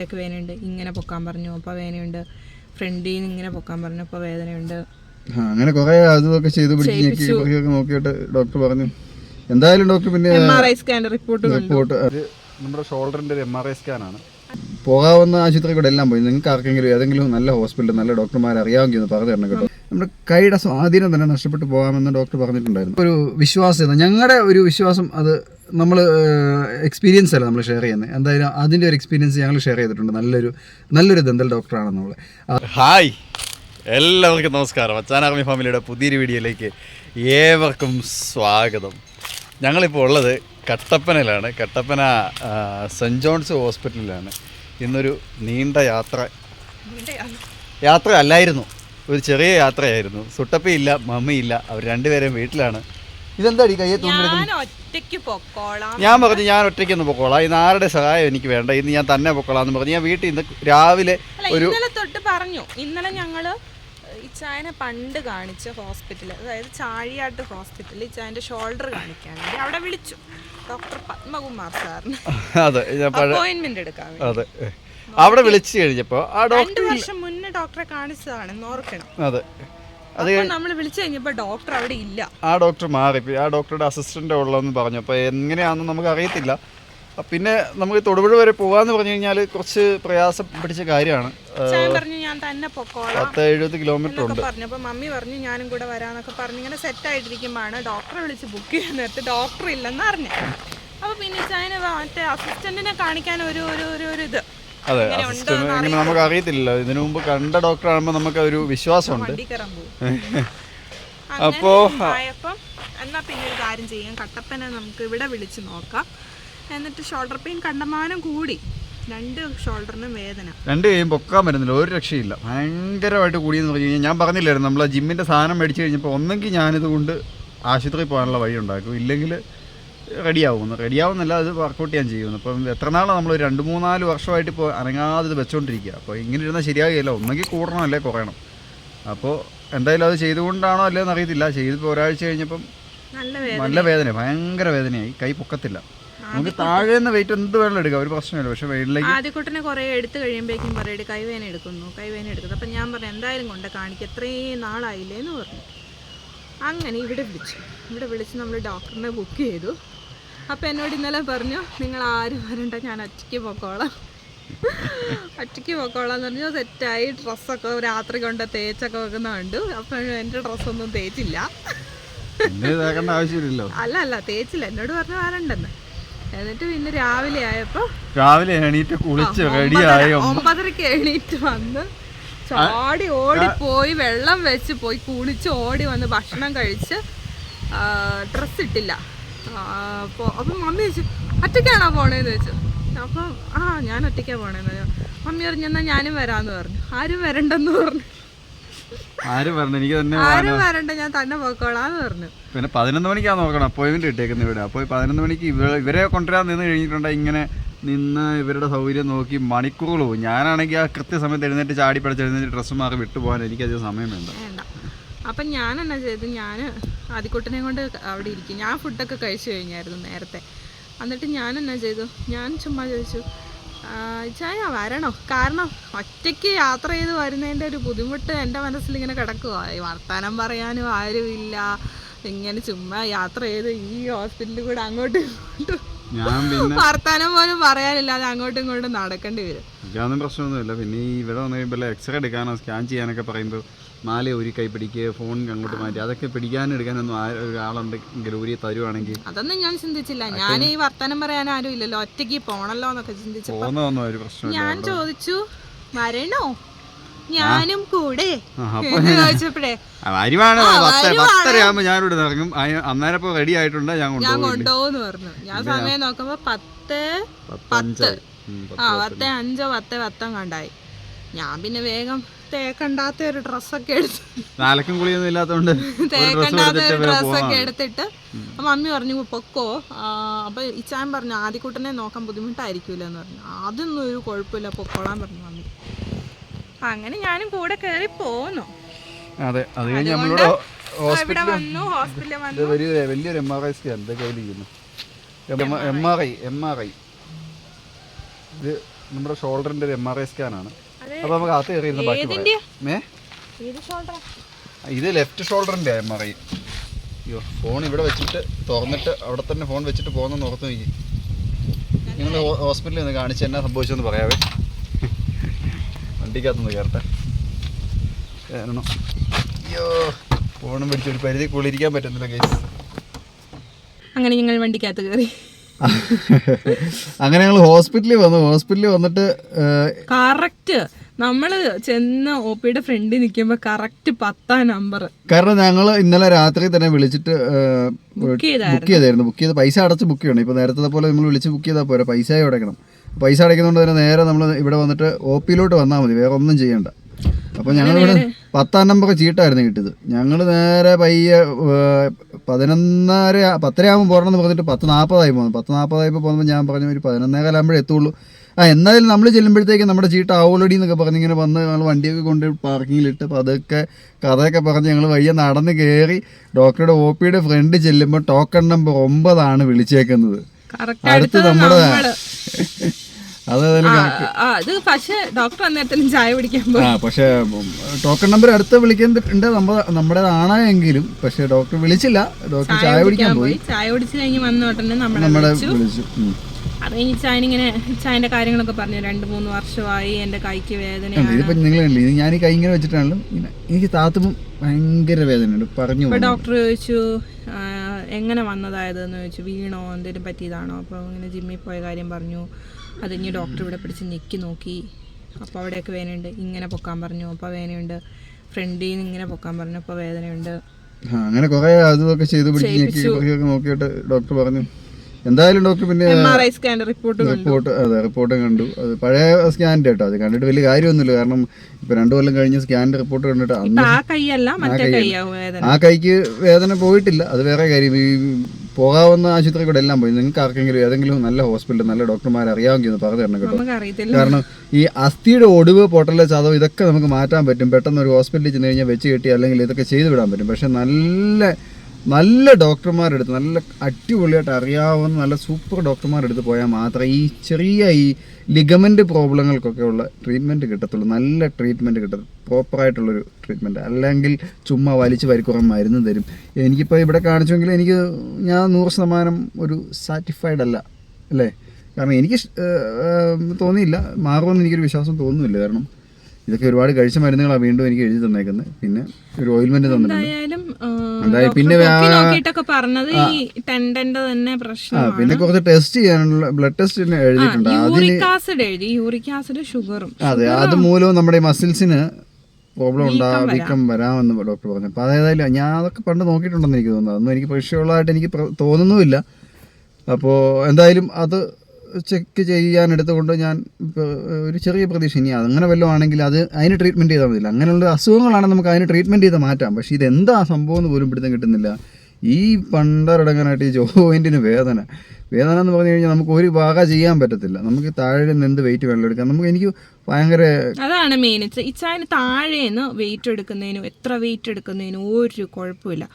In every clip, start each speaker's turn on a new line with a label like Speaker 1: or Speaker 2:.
Speaker 1: ഒക്കെ വേദനയുണ്ട് ഇങ്ങനെ പൊക്കാൻ പറഞ്ഞു അപ്പോൾ വേദനയുണ്ട് ഫ്രണ്ടിൽ നിന്ന് ഇങ്ങനെ പൊക്കാൻ പറഞ്ഞു അപ്പോൾ വേദനയുണ്ട്.
Speaker 2: ആ, അങ്ങനെ കുറെ അതൊക്കെ ചെയ്ത് പിടിച്ച് നോക്കിയിട്ട് ഡോക്ടർ പറഞ്ഞു. എന്തായാലും ഡോക്ടർ പിന്നെ
Speaker 1: M R I scan report
Speaker 2: report നമ്മുടെ ഷോൾഡറിന്റെ ഒരു എം ആർ ഐ സ്കാൻ ആണ്. പോകാവുന്ന ആശുപത്രി കൂടെ എല്ലാം പോയി. നിങ്ങൾക്ക് ആർക്കെങ്കിലും ഏതെങ്കിലും നല്ല ഹോസ്പിറ്റൽ നല്ല ഡോക്ടർമാർ അറിയാമെങ്കിൽ ഒന്ന് പറഞ്ഞു തരണം കേട്ടോ. നമ്മുടെ കൈയുടെ സ്വാധീനം തന്നെ നഷ്ടപ്പെട്ടു പോകാമെന്ന് ഡോക്ടർ പറഞ്ഞിട്ടുണ്ടായിരുന്നു. ഒരു വിശ്വാസ്യത ഞങ്ങളുടെ ഒരു വിശ്വാസം അത് നമ്മൾ എക്സ്പീരിയൻസ് അല്ല നമ്മൾ ഷെയർ ചെയ്യുന്നത് എന്തായാലും അതിന്റെ ഒരു എക്സ്പീരിയൻസ് ഞങ്ങൾ ഷെയർ ചെയ്തിട്ടുണ്ട്. നല്ലൊരു നല്ലൊരു ദന്തൽ ഡോക്ടറാണ് നമ്മൾ
Speaker 3: ഹായ് എല്ലാവർക്കും നമസ്കാരം. അച്ചാൻ ആർമി ഫാമിലിയുടെ പുതിയൊരു വീഡിയോയിലേക്ക് ഏവർക്കും സ്വാഗതം. ഞങ്ങളിപ്പോൾ ഉള്ളത് കട്ടപ്പനയിലാണ്. കട്ടപ്പന സെന്റ് സെന്റ് ജോൺസ് ഹോസ്പിറ്റലിലാണ്. ഇന്നൊരു നീണ്ട യാത്ര. യാത്ര അല്ലായിരുന്നു. ഒരു ചെറിയ യാത്രയായിരുന്നു. സുട്ടപ്പയില്ല മമ്മിയില്ല അവർ രണ്ടുപേരും വീട്ടിലാണ്. ഇതെന്താടി കയ്യെ
Speaker 1: ഞാൻ
Speaker 3: പറഞ്ഞു ഞാൻ ഒറ്റയ്ക്ക് ഒന്ന് പൊക്കോളാം. ഇന്ന് ആരുടെ സഹായം എനിക്ക് വേണ്ട? ഇന്ന് ഞാൻ തന്നെ പൊക്കോളാം എന്ന് പറഞ്ഞു. ഞാൻ വീട്ടിൽ ഇന്ന് രാവിലെ
Speaker 1: ഒരു തൊട്ട് പറഞ്ഞു. ഇന്നലെ ഞങ്ങൾ ഇച്ചായനെ പണ്ട് കാണിച്ച ഹോസ്പിറ്റൽ അതായത് ചാഴിയാട്ട് ഹോസ്പിറ്റലിൽ ഇച്ചായന്റെ ഷോൾഡർ കാണിക്കാൻ വേണ്ടി അവിടെ വിളിച്ചു. ഡോക്ടർ പത്മകുമാർ സാറിന്. അപ്പോയിന്റ്മെന്റ് എടുക്കാൻ
Speaker 3: അതെ. അവിടെ വിളിച്ചു കഴിഞ്ഞപ്പോൾ ആ ഡോക്ടർ
Speaker 1: രണ്ടു വർഷം മുന്നേ ഡോക്ടറെ കാണിച്ചതാണെന്ന് ഓർക്കണം.
Speaker 3: അതെ.
Speaker 1: അപ്പോൾ നമ്മൾ വിളിച്ചു കഴിഞ്ഞപ്പോൾ ഡോക്ടർ അവിടെ ഇല്ല.
Speaker 3: ആ ഡോക്ടർ മാറി. ഇപ്പൊ ആ ഡോക്ടറുടെ അസിസ്റ്റന്റ് ഉള്ളതെന്ന് പറഞ്ഞു. അപ്പോൾ എങ്ങനെയാണെന്ന് നമുക്ക് അറിയത്തില്ല പിന്നെ നമുക്ക് തൊടുപുഴ വരെ പോകാന്ന് പറഞ്ഞു കഴിഞ്ഞാൽ കുറച്ച് പ്രയാസം പിടിച്ച കാര്യമാണ്.
Speaker 1: ഞാൻ പറഞ്ഞു ഞാൻ തന്നെ പൊക്കോളാം
Speaker 3: പത്ത് എഴുപത് കിലോമീറ്റർ
Speaker 1: എന്നൊക്കെ
Speaker 3: ഉണ്ട്.
Speaker 1: പറഞ്ഞു. അപ്പൊ മമ്മി പറഞ്ഞു ഞാനും കൂടെ വരാന്നൊക്കെ പറഞ്ഞു. ഇങ്ങനെ സെറ്റ് ആയിട്ടിരിക്കുമ്പോഴാണ് ഡോക്ടറെ വിളിച്ച് ബുക്ക് ചെയ്യാൻ നേരത്തെ ഡോക്ടർ ഇല്ലെന്ന് അറിഞ്ഞു അപ്പൊ പിന്നെ ചൈന മറ്റേ അസിസ്റ്റന്റിനെ കാണിക്കാൻ ഒരു ഒരു ഒരു ഒരു ഇത്.
Speaker 3: അതെ അസിസ്റ്റന്റ് ഇങ്ങനെ നമുക്ക് അറിയത്തില്ലല്ലോ. ഇതിനു മുമ്പ് കണ്ട ഡോക്ടർ ഡോക്ടറാകുമ്പോൾ നമുക്ക് ഒരു വിശ്വാസമുണ്ട് അപ്പോ
Speaker 1: എന്നാ പിന്നെ ഒരു കാര്യം ചെയ്യാം. കട്ടപ്പനെ നമുക്ക് ഇവിടെ വിളിച്ച് നോക്കാം. എന്നിട്ട് ഷോൾഡർ പെയിൻ കണ്ടമാനം കൂടി. രണ്ട് ഷോൾഡറിനും വേദന.
Speaker 3: രണ്ട് കൈയും പൊക്കാൻ പറ്റുന്നില്ല. ഒരു രക്ഷയില്ല. ഭയങ്കരമായിട്ട് കൂടിയെന്ന് പറഞ്ഞു കഴിഞ്ഞാൽ ഞാൻ പറഞ്ഞില്ലായിരുന്നു. നമ്മൾ ജിമ്മിന്റെ സാധനം മേടിച്ച് കഴിഞ്ഞപ്പോൾ ഒന്നെങ്കിൽ ഞാനിത് കൊണ്ട് ആശുപത്രിയിൽ പോകാനുള്ള വഴി ഉണ്ടാക്കും. ഇല്ലെങ്കിൽ റെഡിയാവുമെന്ന് റെഡിയാവുന്നില്ല അത് വർക്കൗട്ട് ചെയ്യാൻ ചെയ്യുന്നു. അപ്പം എത്ര നാളാണ് നമ്മൾ ഒരു രണ്ട് മൂന്നാൽ വർഷമായിട്ട് ഇപ്പോൾ അനങ്ങാതെ ഇത് വെച്ചുകൊണ്ടിരിക്കുക അപ്പോൾ ഇങ്ങനെ ഇരുന്നാൽ ശരിയാകില്ല ഒന്നെങ്കിൽ കൂടണം അല്ലേ കുറയണം. അപ്പോൾ എന്തായാലും അത് ചെയ്തുകൊണ്ടാണോ അല്ലേന്ന് അറിയത്തില്ല. ചെയ്തിപ്പോൾ ഒരാഴ്ച കഴിഞ്ഞപ്പം
Speaker 1: നല്ല വേദന
Speaker 3: ഭയങ്കര വേദനയായി. കൈ പൊക്കത്തില്ല. നമുക്ക് താഴെ നിന്ന് വെയിറ്റ് എന്ത് വേണമെങ്കിലും എടുക്കാം. ഒരു പ്രശ്നമില്ല. പക്ഷെ വെയിലേക്ക്
Speaker 1: ആദ്യക്കുട്ടനെ കുറെ എടുത്തു കഴിയുമ്പോഴേക്കും പറയടി കൈവേന എടുക്കുന്നു. കൈവേന എടുക്കുന്നു. അപ്പം ഞാൻ പറഞ്ഞു എന്തായാലും കൊണ്ട് കാണിക്കുക എത്രയും നാളായില്ലേ എന്ന് പറഞ്ഞു. അങ്ങനെ ഇവിടെ വിളിച്ചു. ഇവിടെ വിളിച്ച് നമ്മൾ ഡോക്ടറിനെ ബുക്ക് ചെയ്തു. അപ്പം എന്നോട് ഇന്നലെ പറഞ്ഞു നിങ്ങൾ ആര് വരണ്ട ഞാൻ ഒറ്റയ്ക്ക് പൊക്കോളാം. ഒറ്റയ്ക്ക് പൊക്കോളാം എന്ന് പറഞ്ഞു സെറ്റായി ഡ്രസ്സൊക്കെ രാത്രി കൊണ്ട് തേച്ചൊക്കെ വെക്കുന്ന കണ്ടു. അപ്പോഴും എന്റെ ഡ്രസ്സൊന്നും തേച്ചില്ല.
Speaker 3: ആവശ്യമില്ലല്ലോ.
Speaker 1: അല്ല അല്ല തേച്ചില്ല. എന്നോട് പറഞ്ഞു വരണ്ടെന്ന്. എന്നിട്ട് പിന്നെ രാവിലെ ആയപ്പോ
Speaker 3: രാവിലെ എണീറ്റ് കുളിച്ച് റെഡിയായി
Speaker 1: ഒമ്പതരക്ക് എണീറ്റ് വന്ന് ചാടി ഓടി പോയി വെള്ളം വെച്ച് പോയി കുളിച്ച് ഓടി വന്ന് ഭക്ഷണം കഴിച്ച് ഡ്രസ്സ് ഇട്ടില്ല ആ, അപ്പൊ മമ്മി ചോദിച്ചു ഒറ്റയ്ക്കാണോ പോണേന്ന് ചോദിച്ചു. അപ്പം ആ ഞാൻ ഒറ്റയ്ക്കാ പോണേന്ന് പറഞ്ഞു. മമ്മി പറഞ്ഞു എന്നാൽ ഞാനും വരാമെന്ന് പറഞ്ഞു. ആരും വരണ്ടെന്ന് പറഞ്ഞു.
Speaker 3: ആരും പറഞ്ഞു എനിക്ക് തന്നെ
Speaker 1: ആരും വരണ്ട ഞാൻ തന്നെ പോക്കോളാന്ന് പറഞ്ഞു.
Speaker 3: പിന്നെ പതിനൊന്ന് മണിക്കാണ് നോക്കണം അപ്പോയിൻമെന്റ് ഇട്ടേക്കുന്ന ഇവിടെ. അപ്പോൾ പതിനൊന്ന് മണിക്ക് ഇവ ഇവരെ കൊണ്ടുവരാൻ നിന്ന് കഴിഞ്ഞിട്ടുണ്ടെങ്കിൽ ഇങ്ങനെ നിന്ന് ഇവരുടെ സൗകര്യം നോക്കി മണിക്കൂറുകൾ പോകും ഞാനാണെങ്കിൽ ആ കൃത്യസമയത്ത് എഴുന്നേറ്റ് ചാടി പിടിച്ച് എഴുന്നേറ്റ് ഡ്രസ്സ് മാറി വിട്ടുപോകാൻ എനിക്കധികം സമയം വേണ്ട.
Speaker 1: വേണ്ട. അപ്പം ഞാൻ എന്നാ ചെയ്തു? ഞാൻ ആദ്യക്കുട്ടനെ കൊണ്ട് അവിടെ ഇരിക്കും. ഞാൻ ഫുഡൊക്കെ കഴിച്ചു കഴിഞ്ഞായിരുന്നു നേരത്തെ. എന്നിട്ട് ഞാൻ എന്നാ ചെയ്തു? ഞാൻ ചുമ്മാ ചോദിച്ചു "ആ, ചായ വരണോ? കാരണം ഒറ്റയ്ക്ക് യാത്ര ചെയ്ത് വരുന്നതിന്റെ ഒരു ബുദ്ധിമുട്ട് എന്റെ മനസ്സിൽ ഇങ്ങനെ കിടക്കുക വർത്തമാനം പറയാനും ആരുമില്ല. ഇങ്ങനെ ചുമ്മാ യാത്ര ചെയ്ത് ഈ ഹോസ്പിറ്റലിൽ കൂടെ അങ്ങോട്ടും ഇങ്ങോട്ടും വർത്തമാനം പോലും പറയാനില്ലാതെ അങ്ങോട്ടും ഇങ്ങോട്ടും നടക്കേണ്ടി വരും.
Speaker 3: പ്രശ്നമൊന്നുമില്ല. പിന്നെ ഇവിടെ വന്നു കഴിയുമ്പോൾ എക്സ്റേ എടുക്കാനോ സ്കാൻ ചെയ്യാനൊക്കെ പറയുമ്പോൾ മാല ഒരു കൈ പിടിക്കുക ഫോൺ അങ്ങോട്ട് മാറ്റി. അതൊക്കെ പിടിക്കാനും എടുക്കാനൊന്നും ഒരാളുണ്ടെങ്കിൽ ഊരി തരുവാണെങ്കിൽ.
Speaker 1: അതൊന്നും ഞാൻ ചിന്തിച്ചില്ല. ഞാൻ ഈ വർത്തമാനം പറയാൻ ആരും ഇല്ലല്ലോ. ഒറ്റയ്ക്ക് പോണല്ലോ എന്നൊക്കെ ചിന്തിച്ചു ഞാൻ ചോദിച്ചു വരണോ? ഞാനും കൂടെ. ചോദിച്ചപ്പോഴേ
Speaker 3: വരുവാണ്.
Speaker 1: ആ,
Speaker 3: പത്ത്
Speaker 1: വരുവാണ്.
Speaker 3: പത്തരയാകുമ്പോൾ ഞാനിവിടെ ഇറങ്ങും. അയ- അന്നേരം ഇപ്പോൾ റെഡി ആയിട്ടുണ്ട്? ഞാൻ
Speaker 1: ഞാൻ
Speaker 3: കൊണ്ടുപോകും
Speaker 1: കൊണ്ടുപോകുന്നു പറഞ്ഞു. ഞാൻ സമയം നോക്കുമ്പോ പത്ത്
Speaker 3: പത്ത്.
Speaker 1: ആ പത്ത്. അഞ്ചോ പത്ത് പത്തം കണ്ടായി ഞാൻ പിന്നെ വേഗം തേക്കണ്ടാത്ത ഒരു ഡ്രസ്സൊക്കെ എടുത്ത്
Speaker 3: നാലക്കും കുളിയൊന്നും ഇല്ലാത്തതുകൊണ്ട്
Speaker 1: തേക്കണ്ടാത്ത ഒരു ഡ്രസ്സൊക്കെ എടുത്തിട്ട് അപ്പൊ മമ്മി പറഞ്ഞു പൊക്കോ. അപ്പൊ ഇച്ചാൻ പറഞ്ഞു ആദ്യക്കൂട്ടനെ നോക്കാൻ ബുദ്ധിമുട്ടായിരിക്കൂല എന്ന് പറഞ്ഞു. അതൊന്നും ഒരു കുഴപ്പമില്ല പൊക്കോളാൻ പറഞ്ഞു മമ്മി. അങ്ങനെ ഞാനും കൂടെ കയറി പോന്നു.
Speaker 3: അതെ അത് കഴിഞ്ഞ് നമ്മളിവിടെ
Speaker 1: ഇവിടെ
Speaker 3: ഹോസ്പിറ്റൽ
Speaker 1: വന്നു ഹോസ്പിറ്റലിൽ വന്നു.
Speaker 3: വലിയൊരു വലിയൊരു M R I scan കയ്യിലിരിക്കുന്നു? M R I M R I ഇത് നമ്മുടെ ഷോൾഡറിന്റെ ഒരു എം ആർ ഐ സ്കാനാണ്. അപ്പോൾ നമുക്ക് അകത്ത് കയറിയിരുന്ന ബാക്കി? പറയാം. ഏ ഇത് ലെഫ്റ്റ് ഷോൾഡറിന്റെ എം ആർ ഐ അയ്യോ ഫോൺ ഇവിടെ വെച്ചിട്ട് തുറന്നിട്ട് അവിടെ തന്നെ ഫോൺ വെച്ചിട്ട് പോകുന്നെന്ന് ഓർത്ത് നോക്കി. നിങ്ങൾ ഹോസ്പിറ്റലിൽ നിന്ന് കാണിച്ച് എന്നാ സംഭവിച്ചതെന്ന് പറയാവേ. വണ്ടിക്കകത്തുനിന്ന് കയറട്ടെ കയറണം അയ്യോ ഫോണും പിടിച്ചൊരു പരിധി കൂളിരിക്കാൻ പറ്റുന്നില്ല കേസ്
Speaker 1: അങ്ങനെ ഞങ്ങൾ വണ്ടിക്കകത്ത് കയറി
Speaker 3: അങ്ങനെ ഞങ്ങൾ ഹോസ്പിറ്റലിൽ വന്നു. ഹോസ്പിറ്റലിൽ വന്നിട്ട്
Speaker 1: കറക്റ്റ്. നമ്മൾ ചെന്ന് ഒ പിയുടെ ഫ്രണ്ടിൽ നിൽക്കുമ്പോ കറക്റ്റ് പത്താം നമ്പർ
Speaker 3: കാരണം ഞങ്ങൾ ഇന്നലെ രാത്രി തന്നെ വിളിച്ചിട്ട്
Speaker 1: ബുക്ക് ചെയ്തായിരുന്നു
Speaker 3: ബുക്ക് ചെയ്തായിരുന്നു. ബുക്ക് ചെയ്ത് പൈസ അടച്ച് ബുക്ക് ചെയ്യണം. ഇപ്പൊ നേരത്തെ പോലെ നമ്മൾ വിളിച്ച് ബുക്ക് ചെയ്താൽ പോരാ. പൈസ അടയ്ക്കണം. പൈസ അടയ്ക്കുന്നതുകൊണ്ട് തന്നെ നേരെ നമ്മൾ ഇവിടെ വന്നിട്ട് ഒ പിയിലോട്ട് വന്നാൽ മതി. വേറെ ഒന്നും ചെയ്യണ്ട. അപ്പോൾ ഞങ്ങളിവിടെ പത്താം നമ്പർ ചീട്ടായിരുന്നു കിട്ടിയത്. ഞങ്ങൾ നേരെ പയ്യെ പതിനൊന്നര പത്തര ആകുമ്പോൾ പോകണം എന്ന് പറഞ്ഞിട്ട് പത്ത് നാൽപ്പതായി പോകുന്നു പത്ത് നാൽപ്പതായപ്പോൾ പോകുമ്പോൾ ഞാൻ പറഞ്ഞു ഒരു പതിനൊന്നേകാലാകുമ്പോഴേ എത്തുള്ളൂ. ആ എന്നാലും നമ്മൾ ചെല്ലുമ്പോഴത്തേക്ക് നമ്മുടെ ചീട്ട് ഓൾറെഡി എന്നൊക്കെ പറഞ്ഞ് ഇങ്ങനെ വന്ന് ഞങ്ങൾ വണ്ടിയൊക്കെ കൊണ്ട് പാർക്കിങ്ങിലിട്ട് അപ്പോൾ അതൊക്കെ കഥയൊക്കെ പറഞ്ഞ് ഞങ്ങൾ വയ്യ നടന്ന് കയറി ഡോക്ടറുടെ ഒ പിയുടെ ഫ്രണ്ട് ചെല്ലുമ്പോൾ ടോക്കൺ നമ്പർ ഒമ്പതാണ് വിളിച്ചേക്കുന്നത്. അടുത്ത് നമ്മുടെ
Speaker 1: അത് പക്ഷെ ഡോക്ടർ അന്നേരത്തിനും ചായ
Speaker 3: ആ പക്ഷേ ടോക്കൺ നമ്പർ അടുത്ത് വിളിക്കുന്നുണ്ട് നമ്മുടെ നമ്മുടേതാണ് എങ്കിലും. പക്ഷേ ഡോക്ടർ വിളിച്ചില്ല. ഡോക്ടർ ചായ കുടിക്കാൻ പോയി.
Speaker 1: ചായ കുടിച്ചു കഴിഞ്ഞ് വന്ന ഉടനെ നമ്മളെ വിളിച്ചു. അത് കഴിഞ്ഞ് ചായനിങ്ങനെ ചായന്റെ കാര്യങ്ങളൊക്കെ പറഞ്ഞു. രണ്ട് മൂന്ന് വർഷമായി എന്റെ കൈക്ക്
Speaker 3: ഇതിപ്പോ ഇത് ഞാൻ ഈ കൈ ഇങ്ങനെ വെച്ചിട്ടാണല്ലോ എനിക്ക് താത്തുമ്പോൾ ഭയങ്കര വേദനയുണ്ട്. പറഞ്ഞു
Speaker 1: ഡോക്ടർ ചോദിച്ചു എങ്ങനെ വന്നതായതെന്ന് ചോദിച്ചു. വീണോ? എന്തെങ്കിലും പറ്റിയതാണോ? അപ്പോൾ ഇങ്ങനെ ജിമ്മിൽ പോയ കാര്യം പറഞ്ഞു. അത് ഇനി ഡോക്ടർ ഇവിടെ പിടിച്ച് ഞെക്കി നോക്കി. അപ്പോൾ അവിടെയൊക്കെ വേദനയുണ്ട് ഇങ്ങനെ പൊക്കാൻ പറഞ്ഞു. അപ്പോൾ വേദനയുണ്ട് ഫ്രണ്ടിൽ നിന്ന് ഇങ്ങനെ പൊക്കാൻ പറഞ്ഞു. അപ്പോൾ വേദനയുണ്ട്.
Speaker 3: അങ്ങനെ കുറെ അതൊക്കെ ചെയ്ത് പിടിച്ച് നോക്കിയിട്ട് ഡോക്ടർ പറഞ്ഞു. എന്തായാലും ഡോക്ടർ പിന്നെ
Speaker 1: റിപ്പോർട്ട്
Speaker 3: അതെ റിപ്പോർട്ട് കണ്ടു. അത് പഴയ സ്കാനിന്റെ കേട്ടോ അത് കണ്ടിട്ട് വലിയ കാര്യമൊന്നുമില്ല. കാരണം ഇപ്പൊ രണ്ടു കൊല്ലം കഴിഞ്ഞ് സ്കാനിന്റെ റിപ്പോർട്ട് കണ്ടിട്ട്
Speaker 1: ആ
Speaker 3: കൈക്ക് വേദന പോയിട്ടില്ല. അത് വേറെ കാര്യം. ഈ പോകാവുന്ന ആശുപത്രി കൂടെ എല്ലാം പോയി. നിങ്ങൾക്ക് ആർക്കെങ്കിലും ഏതെങ്കിലും നല്ല ഹോസ്പിറ്റൽ നല്ല ഡോക്ടർമാർ അറിയാമെങ്കിൽ ഒന്ന് പറഞ്ഞു തരണം കേട്ടോ. കാരണം ഈ അസ്ഥിയുടെ ഒടിവ് പൊട്ടൽ ചതവ് ഇതൊക്കെ നമുക്ക് മാറ്റാൻ പറ്റും. പെട്ടെന്ന് ഒരു ഹോസ്പിറ്റലിൽ ചെന്ന് കഴിഞ്ഞാൽ വെച്ച് കെട്ടി അല്ലെങ്കിൽ ഇതൊക്കെ ചെയ്തു വിടാൻ പറ്റും. പക്ഷെ നല്ല നല്ല ഡോക്ടർമാരെടുത്ത് നല്ല അടിപൊളിയായിട്ട് അറിയാവുന്ന നല്ല സൂപ്പർ ഡോക്ടർമാരെടുത്ത് പോയാൽ മാത്രമേ ഈ ചെറിയ ഈ ലിഗമെന്റ് പ്രോബ്ലങ്ങൾക്കൊക്കെ ഉള്ള ട്രീറ്റ്മെന്റ് കിട്ടത്തുള്ളൂ. നല്ല ട്രീറ്റ്മെന്റ് കിട്ടും പ്രോപ്പറായിട്ടുള്ളൊരു ട്രീറ്റ്മെന്റ് അല്ലെങ്കിൽ ചുമ്മാ വലിച്ച് വരിക്കുറം മരുന്ന് തരും. എനിക്കിപ്പോൾ ഇവിടെ കാണിച്ചെങ്കിൽ എനിക്ക് ഞാൻ നൂറ് ശതമാനം ഒരു സാറ്റിസ്ഫൈഡ് അല്ല. അല്ലേ? കാരണം എനിക്ക് തോന്നിയില്ല. മാറുമെന്ന് എനിക്കൊരു വിശ്വാസം തോന്നുന്നില്ല. കാരണം ഇതൊക്കെ ഒരുപാട് കഴിച്ച മരുന്നുകളാണ് വീണ്ടും എനിക്ക് എഴുതി തന്നേക്കുന്നത് പിന്നെ ഒരു ഓയിൽമെന്റ് തന്നിട്ടുണ്ട്. പിന്നെ
Speaker 1: പറഞ്ഞത് ഈ ടെൻഡന്റെ തന്നെ
Speaker 3: പിന്നെ കുറച്ച് ടെസ്റ്റ് ചെയ്യാനുള്ള ബ്ലഡ് ടെസ്റ്റ് എഴുതിയിട്ടുണ്ട്.
Speaker 1: യൂറിക് ആസിഡ് എഴുതി. യൂറിക് ആസിഡ് ഷുഗറും.
Speaker 3: അതെ അത് മൂലവും നമ്മുടെ മസിൽസിന് പ്രോബ്ലം ഉണ്ടാ വീക്കം വരാമെന്ന് ഡോക്ടർ പറഞ്ഞു. അപ്പോൾ അതായത് ഞാൻ അതൊക്കെ പണ്ട് നോക്കിയിട്ടുണ്ടെന്ന് എനിക്ക് തോന്നുന്നു. അതൊന്നും എനിക്ക് വിഷയമുള്ളതായിട്ട് എനിക്ക് തോന്നുന്നുമില്ല. അപ്പോൾ എന്തായാലും അത് ചെക്ക് ചെയ്യാൻ എടുത്തുകൊണ്ട് ഞാൻ ഒരു ചെറിയ പ്രതീക്ഷ ഇനി അങ്ങനെ വല്ലതും ആണെങ്കിൽ അത് അതിന് ട്രീറ്റ്മെന്റ് ചെയ്താൽ മതിയില്ല അങ്ങനെയുള്ള അസുഖങ്ങളാണ് നമുക്ക് അതിന് ട്രീറ്റ്മെന്റ് ചെയ്ത് മാറ്റാം. പക്ഷേ ഇതെന്താ സംഭവം എന്ന് പോലും പിടുത്തം കിട്ടുന്നില്ല. ഈ പണ്ടരടങ്ങാനായിട്ട് ഈ ജോയിന്റിന് വേദന. വേദന എന്ന് പറഞ്ഞു കഴിഞ്ഞാൽ നമുക്ക് ഒരു ഭാഗ ചെയ്യാൻ പറ്റത്തില്ല. നമുക്ക് താഴെ നിന്ന് എന്ത് വെയിറ്റ് വെള്ളം എടുക്കാം. നമുക്ക് എനിക്ക് ഭയങ്കര
Speaker 1: അതാണ് മെയിൻ ഇച്ചായന് താഴെ നിന്ന് വെയിറ്റ് എടുക്കുന്നതിനും എത്ര വെയിറ്റ് എടുക്കുന്നതിനും ഒരു കുഴപ്പമില്ല.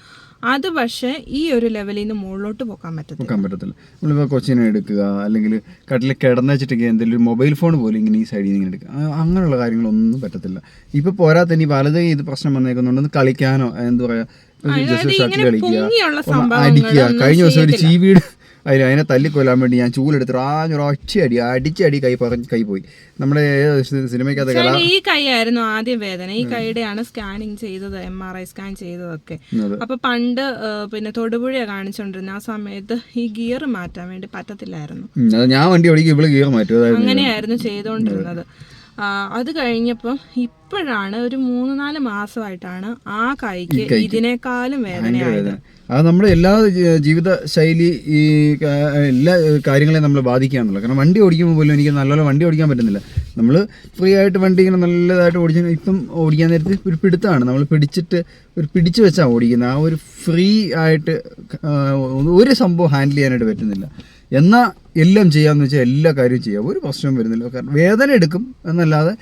Speaker 1: അത് പക്ഷേ ഈ ഒരു ലെവലിൽ നിന്ന് മുകളിലോട്ട് പോകാൻ പറ്റത്തില്ല.
Speaker 3: പോകാൻ പറ്റത്തില്ല. നമ്മളിപ്പോൾ കൊച്ചിനെ എടുക്കുക അല്ലെങ്കിൽ കട്ടിൽ വെച്ചിട്ടെങ്കിൽ എന്തെങ്കിലും മൊബൈൽ ഫോൺ പോലും ഇങ്ങനെ ഈ സൈഡിൽ നിന്ന് ഇങ്ങനെ എടുക്കുക. അങ്ങനെയുള്ള കാര്യങ്ങളൊന്നും പറ്റത്തില്ല. ഇപ്പോൾ പോരാത്ത ഇനി വലുത് ഇത് പ്രശ്നം വന്നേക്കുന്നുണ്ട് കളിക്കാനോ എന്താ പറയുക ജസ്റ്റ് ഷട്ടിൽ കളിക്കുക അടിക്കുക. കഴിഞ്ഞ ദിവസം ഒരു ചീവീട് അതിന് അതിനെ തല്ലിക്കൊല്ലാൻ വേണ്ടി ഞാൻ ചൂലെടുത്ത് ആഞ്ഞൊരു ഒറ്റയടി അടിച്ചടി കൈ പറഞ്ഞ് കൈ പോയി. നമ്മുടെ സിനിമയ്ക്കകത്ത് കല
Speaker 1: ഈ കൈയായിരുന്നു ആദ്യം വേദന. ഈ കൈയുടെയാണ് സ്കാനിങ് ചെയ്തത് എം ആർ ഐ സ്കാൻ ചെയ്തതൊക്കെ. അപ്പൊ പണ്ട് പിന്നെ തൊടുപുഴയാണ് കാണിച്ചോണ്ടിരുന്ന. ആ സമയത്ത് ഈ ഗിയർ മാറ്റാൻ വേണ്ടി പറ്റത്തില്ലായിരുന്നു.
Speaker 3: ഞാൻ വണ്ടി ഓടിക്കും ഇവൾ ഗിയർ മാറ്റും.
Speaker 1: അങ്ങനെയായിരുന്നു ചെയ്തുകൊണ്ടിരുന്നത് ആ, അത് കഴിഞ്ഞപ്പം ഇപ്പോഴാണ് ഒരു മൂന്ന് നാല് മാസമായിട്ടാണ് ആ കൈക്ക് ഇതിനേക്കാളും വേദനയായത്.
Speaker 3: വേദന. അത് നമ്മുടെ എല്ലാ ജീവിത ശൈലി ഈ എല്ലാ കാര്യങ്ങളെയും നമ്മൾ ബാധിക്കുകയാണല്ലോ. കാരണം വണ്ടി ഓടിക്കുമ്പോൾ പോലും എനിക്ക് നല്ലപോലെ വണ്ടി ഓടിക്കാൻ പറ്റുന്നില്ല. നമ്മൾ ഫ്രീ ആയിട്ട് വണ്ടി ഇങ്ങനെ നല്ലതായിട്ട് ഓടിച്ച് ഇപ്പം ഓടിക്കാൻ നേരത്തെ ഒരു പിടുത്തമാണ് നമ്മൾ പിടിച്ചിട്ട് ഒരു പിടിച്ചു വെച്ചാണ് ഓടിക്കുന്നത്. ആ ഒരു ഫ്രീ ആയിട്ട് ഒരു സംഭവം ഹാൻഡിൽ ചെയ്യാനായിട്ട് പറ്റുന്നില്ല. എന്നാൽ എല്ലാം ചെയ്യാമെന്ന് വെച്ചാൽ എല്ലാ കാര്യവും ചെയ്യാം. ഒരു പ്രശ്നവും വരുന്നില്ല. കാരണം വേദന എടുക്കും എന്നല്ലാതെ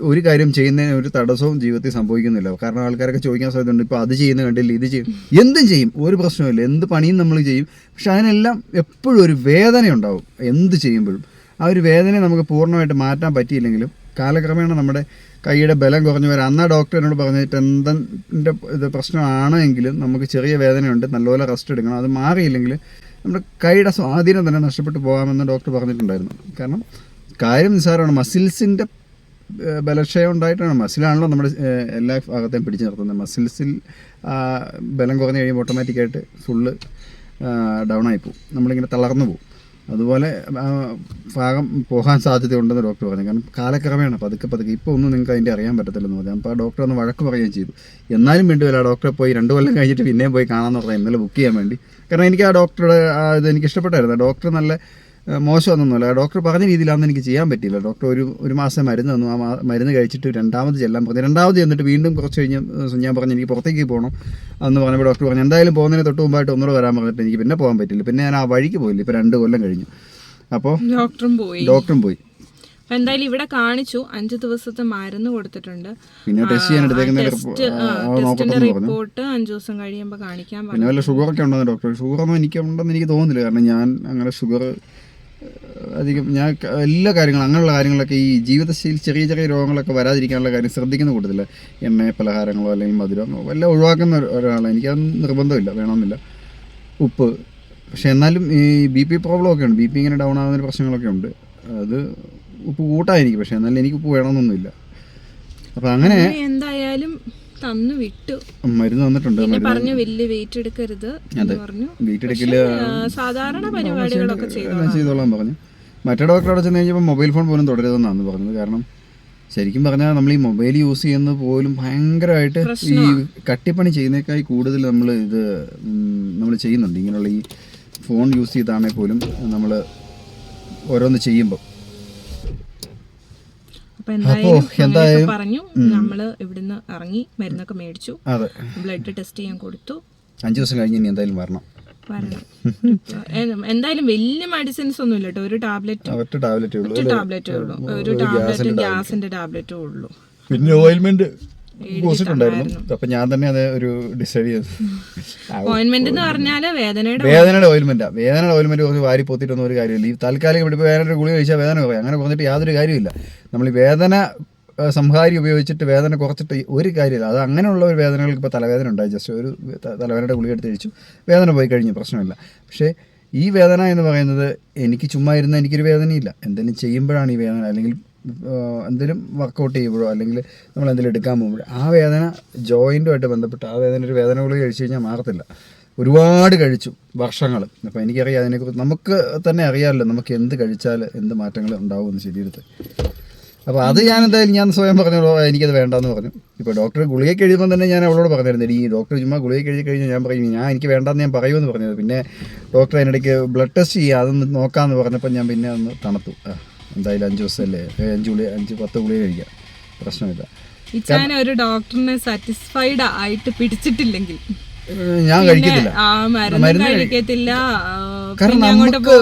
Speaker 3: ഒരു കാര്യം ചെയ്യുന്നതിന് ഒരു തടസ്സവും ജീവിതത്തിൽ സംഭവിക്കുന്നില്ല. കാരണം ആൾക്കാരൊക്കെ ചോദിക്കാൻ സാധ്യതയുണ്ട് ഇപ്പോൾ അത് ചെയ്യുന്ന കണ്ടില്ല ഇത് ചെയ്യും. എന്തും ചെയ്യും. ഒരു പ്രശ്നമില്ല എന്ത് പണിയും നമ്മൾ ചെയ്യും. പക്ഷെ അതിനെല്ലാം എപ്പോഴും ഒരു വേദന ഉണ്ടാവും എന്ത് ചെയ്യുമ്പോഴും. ആ ഒരു വേദനയെ നമുക്ക് പൂർണമായിട്ട് മാറ്റാൻ പറ്റിയില്ലെങ്കിലും കാലക്രമേണ നമ്മുടെ കൈയുടെ ബലം കുറഞ്ഞു വരാം അന്നാ ഡോക്ടർ എന്നോട് പറഞ്ഞിട്ട് എന്തെന്റെ ഇത് പ്രശ്നമാണെങ്കിലും നമുക്ക് ചെറിയ വേദനയുണ്ട് നല്ലപോലെ റെസ്റ്റ് എടുക്കണം അത് മാറിയില്ലെങ്കിൽ നമ്മുടെ കൈയുടെ സ്വാധീനം തന്നെ നഷ്ടപ്പെട്ടു പോകാമെന്ന് ഡോക്ടർ പറഞ്ഞിട്ടുണ്ടായിരുന്നു. കാരണം കാര്യം നിസ്സാരമാണ്. മസിൽസിന്റെ ബലക്ഷയം ഉണ്ടായിട്ടാണ്. മസിലാണല്ലോ നമ്മുടെ എല്ലാ ഭാഗത്തെയും പിടിച്ചു നിർത്തുന്നത്. മസിൽസിൽ ബലം കുറഞ്ഞു കഴിയുമ്പോൾ ഓട്ടോമാറ്റിക്കായിട്ട് ഫുള്ള് ഡൗൺ ആയി പോകും. നമ്മളിങ്ങനെ തളർന്നു പോകും. അതുപോലെ ഭാഗം പോകാൻ സാധ്യതയുണ്ടെന്ന് ഡോക്ടർ പറഞ്ഞു. കാരണം കാലക്രമേണ പതുക്കെ പതുക്കെ. ഇപ്പോൾ ഒന്നും നിങ്ങൾക്ക് അതിന്റെ അറിയാൻ പറ്റത്തില്ലെന്ന് പറഞ്ഞു. അപ്പോൾ ആ ഡോക്ടർ ഒന്ന് വഴക്ക് പറയുകയും ചെയ്തു. എന്നാലും വീണ്ടും ആ ഡോക്ടറെ പോയി രണ്ട് കൊല്ലം കഴിഞ്ഞിട്ട് പിന്നെയും പോയി കാണാമെന്ന് പറഞ്ഞു ഇന്നലെ ബുക്ക് ചെയ്യാൻ വേണ്ടി കാരണം എനിക്ക് ആ ഡോക്ടറുടെ ആ ഇത് എനിക്ക് ഇഷ്ടപ്പെട്ടായിരുന്നു. ഡോക്ടർ നല്ല മോശമൊന്നുമില്ല ഡോക്ടർ പറഞ്ഞ രീതിയിലാണെന്ന് എനിക്ക് ചെയ്യാൻ പറ്റിയില്ല. ഡോക്ടർ ഒരു ഒരു മാസം മരുന്ന് തന്നു. ആ മരുന്ന് കഴിച്ചിട്ട് രണ്ടാമത് ചെല്ലാൻ പറഞ്ഞു. രണ്ടാമത് ചെന്നിട്ട് വീണ്ടും കുറച്ച് കഴിഞ്ഞ് ഞാൻ പറഞ്ഞു എനിക്ക് പുറത്തേക്ക് പോകണം എന്ന് പറഞ്ഞപ്പോൾ ഡോക്ടർ പറഞ്ഞു എന്തായാലും പോകുന്നതിന് തൊട്ട് മുമ്പായിട്ട് ഒന്നുകൂടെ വരാൻ പറഞ്ഞിട്ട് എനിക്ക് പിന്നെ പോകാൻ പറ്റില്ല. പിന്നെ ഞാൻ ആ വഴിക്ക് പോയില്ല. ഇപ്പോൾ രണ്ട് കൊല്ലം കഴിഞ്ഞു. അപ്പോൾ
Speaker 1: ഡോക്ടറും പോയി.
Speaker 3: ഡോക്ടറും പോയി.
Speaker 1: അപ്പൊ എന്തായാലും ഇവിടെ കാണിച്ചു. അഞ്ച് ദിവസത്തെ മരുന്ന് കൊടുത്തിട്ടുണ്ട്. ടെസ്റ്റിന്റെ റിപ്പോർട്ട് അഞ്ചു ദിവസം കഴിയുമ്പോൾ കാണിക്കാൻ
Speaker 3: പിന്നെ വല്ല ഷുഗറൊക്കെ ഉണ്ടെന്ന് ഡോക്ടർ ഷുഗറൊന്നും എനിക്ക് ഉണ്ടെന്ന് എനിക്ക് തോന്നുന്നില്ല. കാരണം ഞാൻ അങ്ങനെ ഷുഗർ അധികം ഞാൻ എല്ലാ കാര്യങ്ങളും അങ്ങനെയുള്ള കാര്യങ്ങളൊക്കെ ഈ ജീവിതശൈലി ചെറിയ ചെറിയ രോഗങ്ങളൊക്കെ വരാതിരിക്കാനുള്ള കാര്യം ശ്രദ്ധിക്കുന്ന കൂട്ടത്തില്ല എണ്ണ പലഹാരങ്ങളോ അല്ലെങ്കിൽ മധുരം എല്ലാം ഒഴിവാക്കുന്ന ഒരു- ഒരാളാണ്. എനിക്കത് നിർബന്ധമില്ല. വേണമെന്നില്ല. ഉപ്പ്. പക്ഷെ എന്നാലും ഈ ബി പി പ്രോബ്ലം ഒക്കെ ഉണ്ട്. ബി പി ഇങ്ങനെ ഡൗൺ ആകുന്ന പ്രശ്നങ്ങളൊക്കെ ഉണ്ട്. അത് ഉപ്പ് കൂട്ടായിരിക്കും പക്ഷെ എന്നാലും എനിക്ക് ഉപ്പ് വേണമെന്നൊന്നുമില്ല. അപ്പോൾ അങ്ങനെ
Speaker 1: എന്തായാലും തന്നു വിട്ടു.
Speaker 3: മരുന്ന് തന്നിട്ടുണ്ട്
Speaker 1: പറഞ്ഞു വലിയ വെയിറ്റ് എടുക്കരുത് പറഞ്ഞു.
Speaker 3: വെയിറ്റ്
Speaker 1: എടുക്കില്ല സാധാരണ പരിപാടികളൊക്കെ
Speaker 3: ചെയ്തോളാം. പറഞ്ഞു. മറ്റേ ഡോക്ടർ അവിടെ ചെന്ന് കഴിഞ്ഞപ്പോൾ മൊബൈൽ ഫോൺ പോലും തുടരുതെന്നാണ് പറഞ്ഞത്. കാരണം ശരിക്കും പറഞ്ഞാൽ നമ്മൾ ഈ മൊബൈൽ യൂസ് ചെയ്യുന്നത് പോലും ഭയങ്കരമായിട്ട് ഈ കട്ടിപ്പണി ചെയ്യുന്നേക്കായി കൂടുതൽ നമ്മൾ ഇത് നമ്മൾ ചെയ്യുന്നുണ്ട്. ഇങ്ങനെയുള്ള ഈ ഫോൺ യൂസ് ചെയ്താണെങ്കിൽ പോലും നമ്മൾ ഓരോന്ന് ചെയ്യുമ്പോൾ
Speaker 1: അപ്പൊ എന്തായാലും പറഞ്ഞു. നമ്മൾ ഇവിടുന്ന് ഇറങ്ങി മരുന്നൊക്കെ മേടിച്ചു. ബ്ലഡ് ടെസ്റ്റ് ചെയ്യാൻ കൊടുത്തു.
Speaker 3: അഞ്ചു ദിവസം കഴിഞ്ഞ് ഇനി എന്തായാലും വരണം.
Speaker 1: എന്തായാലും വലിയ മെഡിസിൻസ് ഒന്നും ഇല്ല കേട്ടോ. ഒരു ടാബ്ലറ്റ്
Speaker 3: ഒറ്റ ടാബ്ലറ്റേ ഉള്ളൂ.
Speaker 1: ടാബ്ലറ്റേ ഉള്ളൂ. ഒരു ടാബ്ലറ്റ് ഗ്യാസിന്റെ ടാബ്ലറ്റും ഉള്ളൂ.
Speaker 3: പിന്നെ ഓയിൽമെന്റ് ഉണ്ടായിരുന്നു അപ്പൊ ഞാൻ തന്നെ അത് ഒരു ഡിസൈഡ് ചെയ്തു.
Speaker 1: ഓയിൻമെന്റ് എന്ന് പറഞ്ഞാൽ വേദനയുടെ
Speaker 3: വേദനയുടെ ഓയിൽമെന്റാ വേദനയുടെ ഓയിൽമെന്റ് കുറച്ച് വാരി പൊത്തിട്ടൊന്നും ഒരു കാര്യമില്ല. ഈ താൽക്കാലിക ഇപ്പോൾ വേദനയുടെ ഗുളിക കഴിച്ചാൽ വേദന പോയി. അങ്ങനെ കുറഞ്ഞിട്ട് യാതൊരു കാര്യമില്ല നമ്മൾ ഈ വേദന സംഹാരി ഉപയോഗിച്ചിട്ട് വേദന കുറച്ചിട്ട് ഒരു കാര്യമില്ല. അത് അങ്ങനെയുള്ള ഒരു വേദനകൾക്ക് ഇപ്പോൾ തലവേദന ഉണ്ടായി. ജസ്റ്റ് ഒരു തലവേദനയുടെ ഗുളിക എടുത്ത് കഴിച്ചു. വേദന പോയി കഴിഞ്ഞു. പ്രശ്നമില്ല. പക്ഷേ ഈ വേദന എന്ന് പറയുന്നത് എനിക്ക് ചുമ്മാ ഇരുന്ന് എനിക്കൊരു വേദനയില്ല. എന്തെങ്കിലും ചെയ്യുമ്പോഴാണ് ഈ വേദന. അല്ലെങ്കിൽ എന്തെങ്കിലും വർക്കൗട്ട് ചെയ്യുമ്പോഴോ അല്ലെങ്കിൽ നമ്മൾ എന്തെങ്കിലും എടുക്കാൻ പോകുമ്പോഴോ ആ വേദന ജോയിന്റുമായിട്ട് ബന്ധപ്പെട്ട് ആ വേദന ഒരു വേദന ഗുളിക കഴിച്ചു കഴിഞ്ഞാൽ മാറത്തില്ല. ഒരുപാട് കഴിച്ചു വർഷങ്ങൾ. അപ്പോൾ എനിക്കറിയാം അതിനെക്കുറിച്ച് നമുക്ക് തന്നെ അറിയാമല്ലോ നമുക്ക് എന്ത് കഴിച്ചാൽ എന്ത് മാറ്റങ്ങൾ ഉണ്ടാവും എന്ന് ശരീരത്തിൽ. അപ്പോൾ അത് ഞാൻ എന്തായാലും ഞാൻ സ്വയം പറഞ്ഞു "ഓ, എനിക്കത് വേണ്ടെന്ന് പറഞ്ഞു. ഇപ്പോൾ ഡോക്ടർ ഗുളികയ്ക്ക് എഴുതുമ്പോൾ തന്നെ ഞാൻ അവളോട് പറഞ്ഞിരുന്നു ഈ ഡോക്ടർ ചുമ്മാ ഗുളികയ്ക്ക് എഴുതി കഴിഞ്ഞാൽ ഞാൻ പറയും ഞാൻ എനിക്ക് വേണ്ടെന്ന് ഞാൻ പറയുമെന്ന് പറഞ്ഞത് പിന്നെ ഡോക്ടർ അതിനിടയ്ക്ക് ബ്ലഡ് ടെസ്റ്റ് ചെയ്യുക അതൊന്ന് നോക്കാമെന്ന് പറഞ്ഞപ്പോൾ ഞാൻ പിന്നെ ഒന്ന് തണുത്തു. എന്തായാലും അഞ്ച് ദിവസമല്ലേ? അഞ്ച് ഗുളി അഞ്ച് പത്ത് ഗുളി കഴിക്കാം. പ്രശ്നമില്ല.
Speaker 1: ഇച്ചാന ഒരു ഡോക്ടറിനെ സാറ്റിസ്ഫൈഡ് ആയിട്ട് പിടിച്ചിട്ടില്ലെങ്കിൽ
Speaker 3: ഞാൻ കഴിക്കത്തില്ല.
Speaker 1: മരുന്ന് കഴിക്കത്തില്ല
Speaker 3: കാരണം നമുക്ക്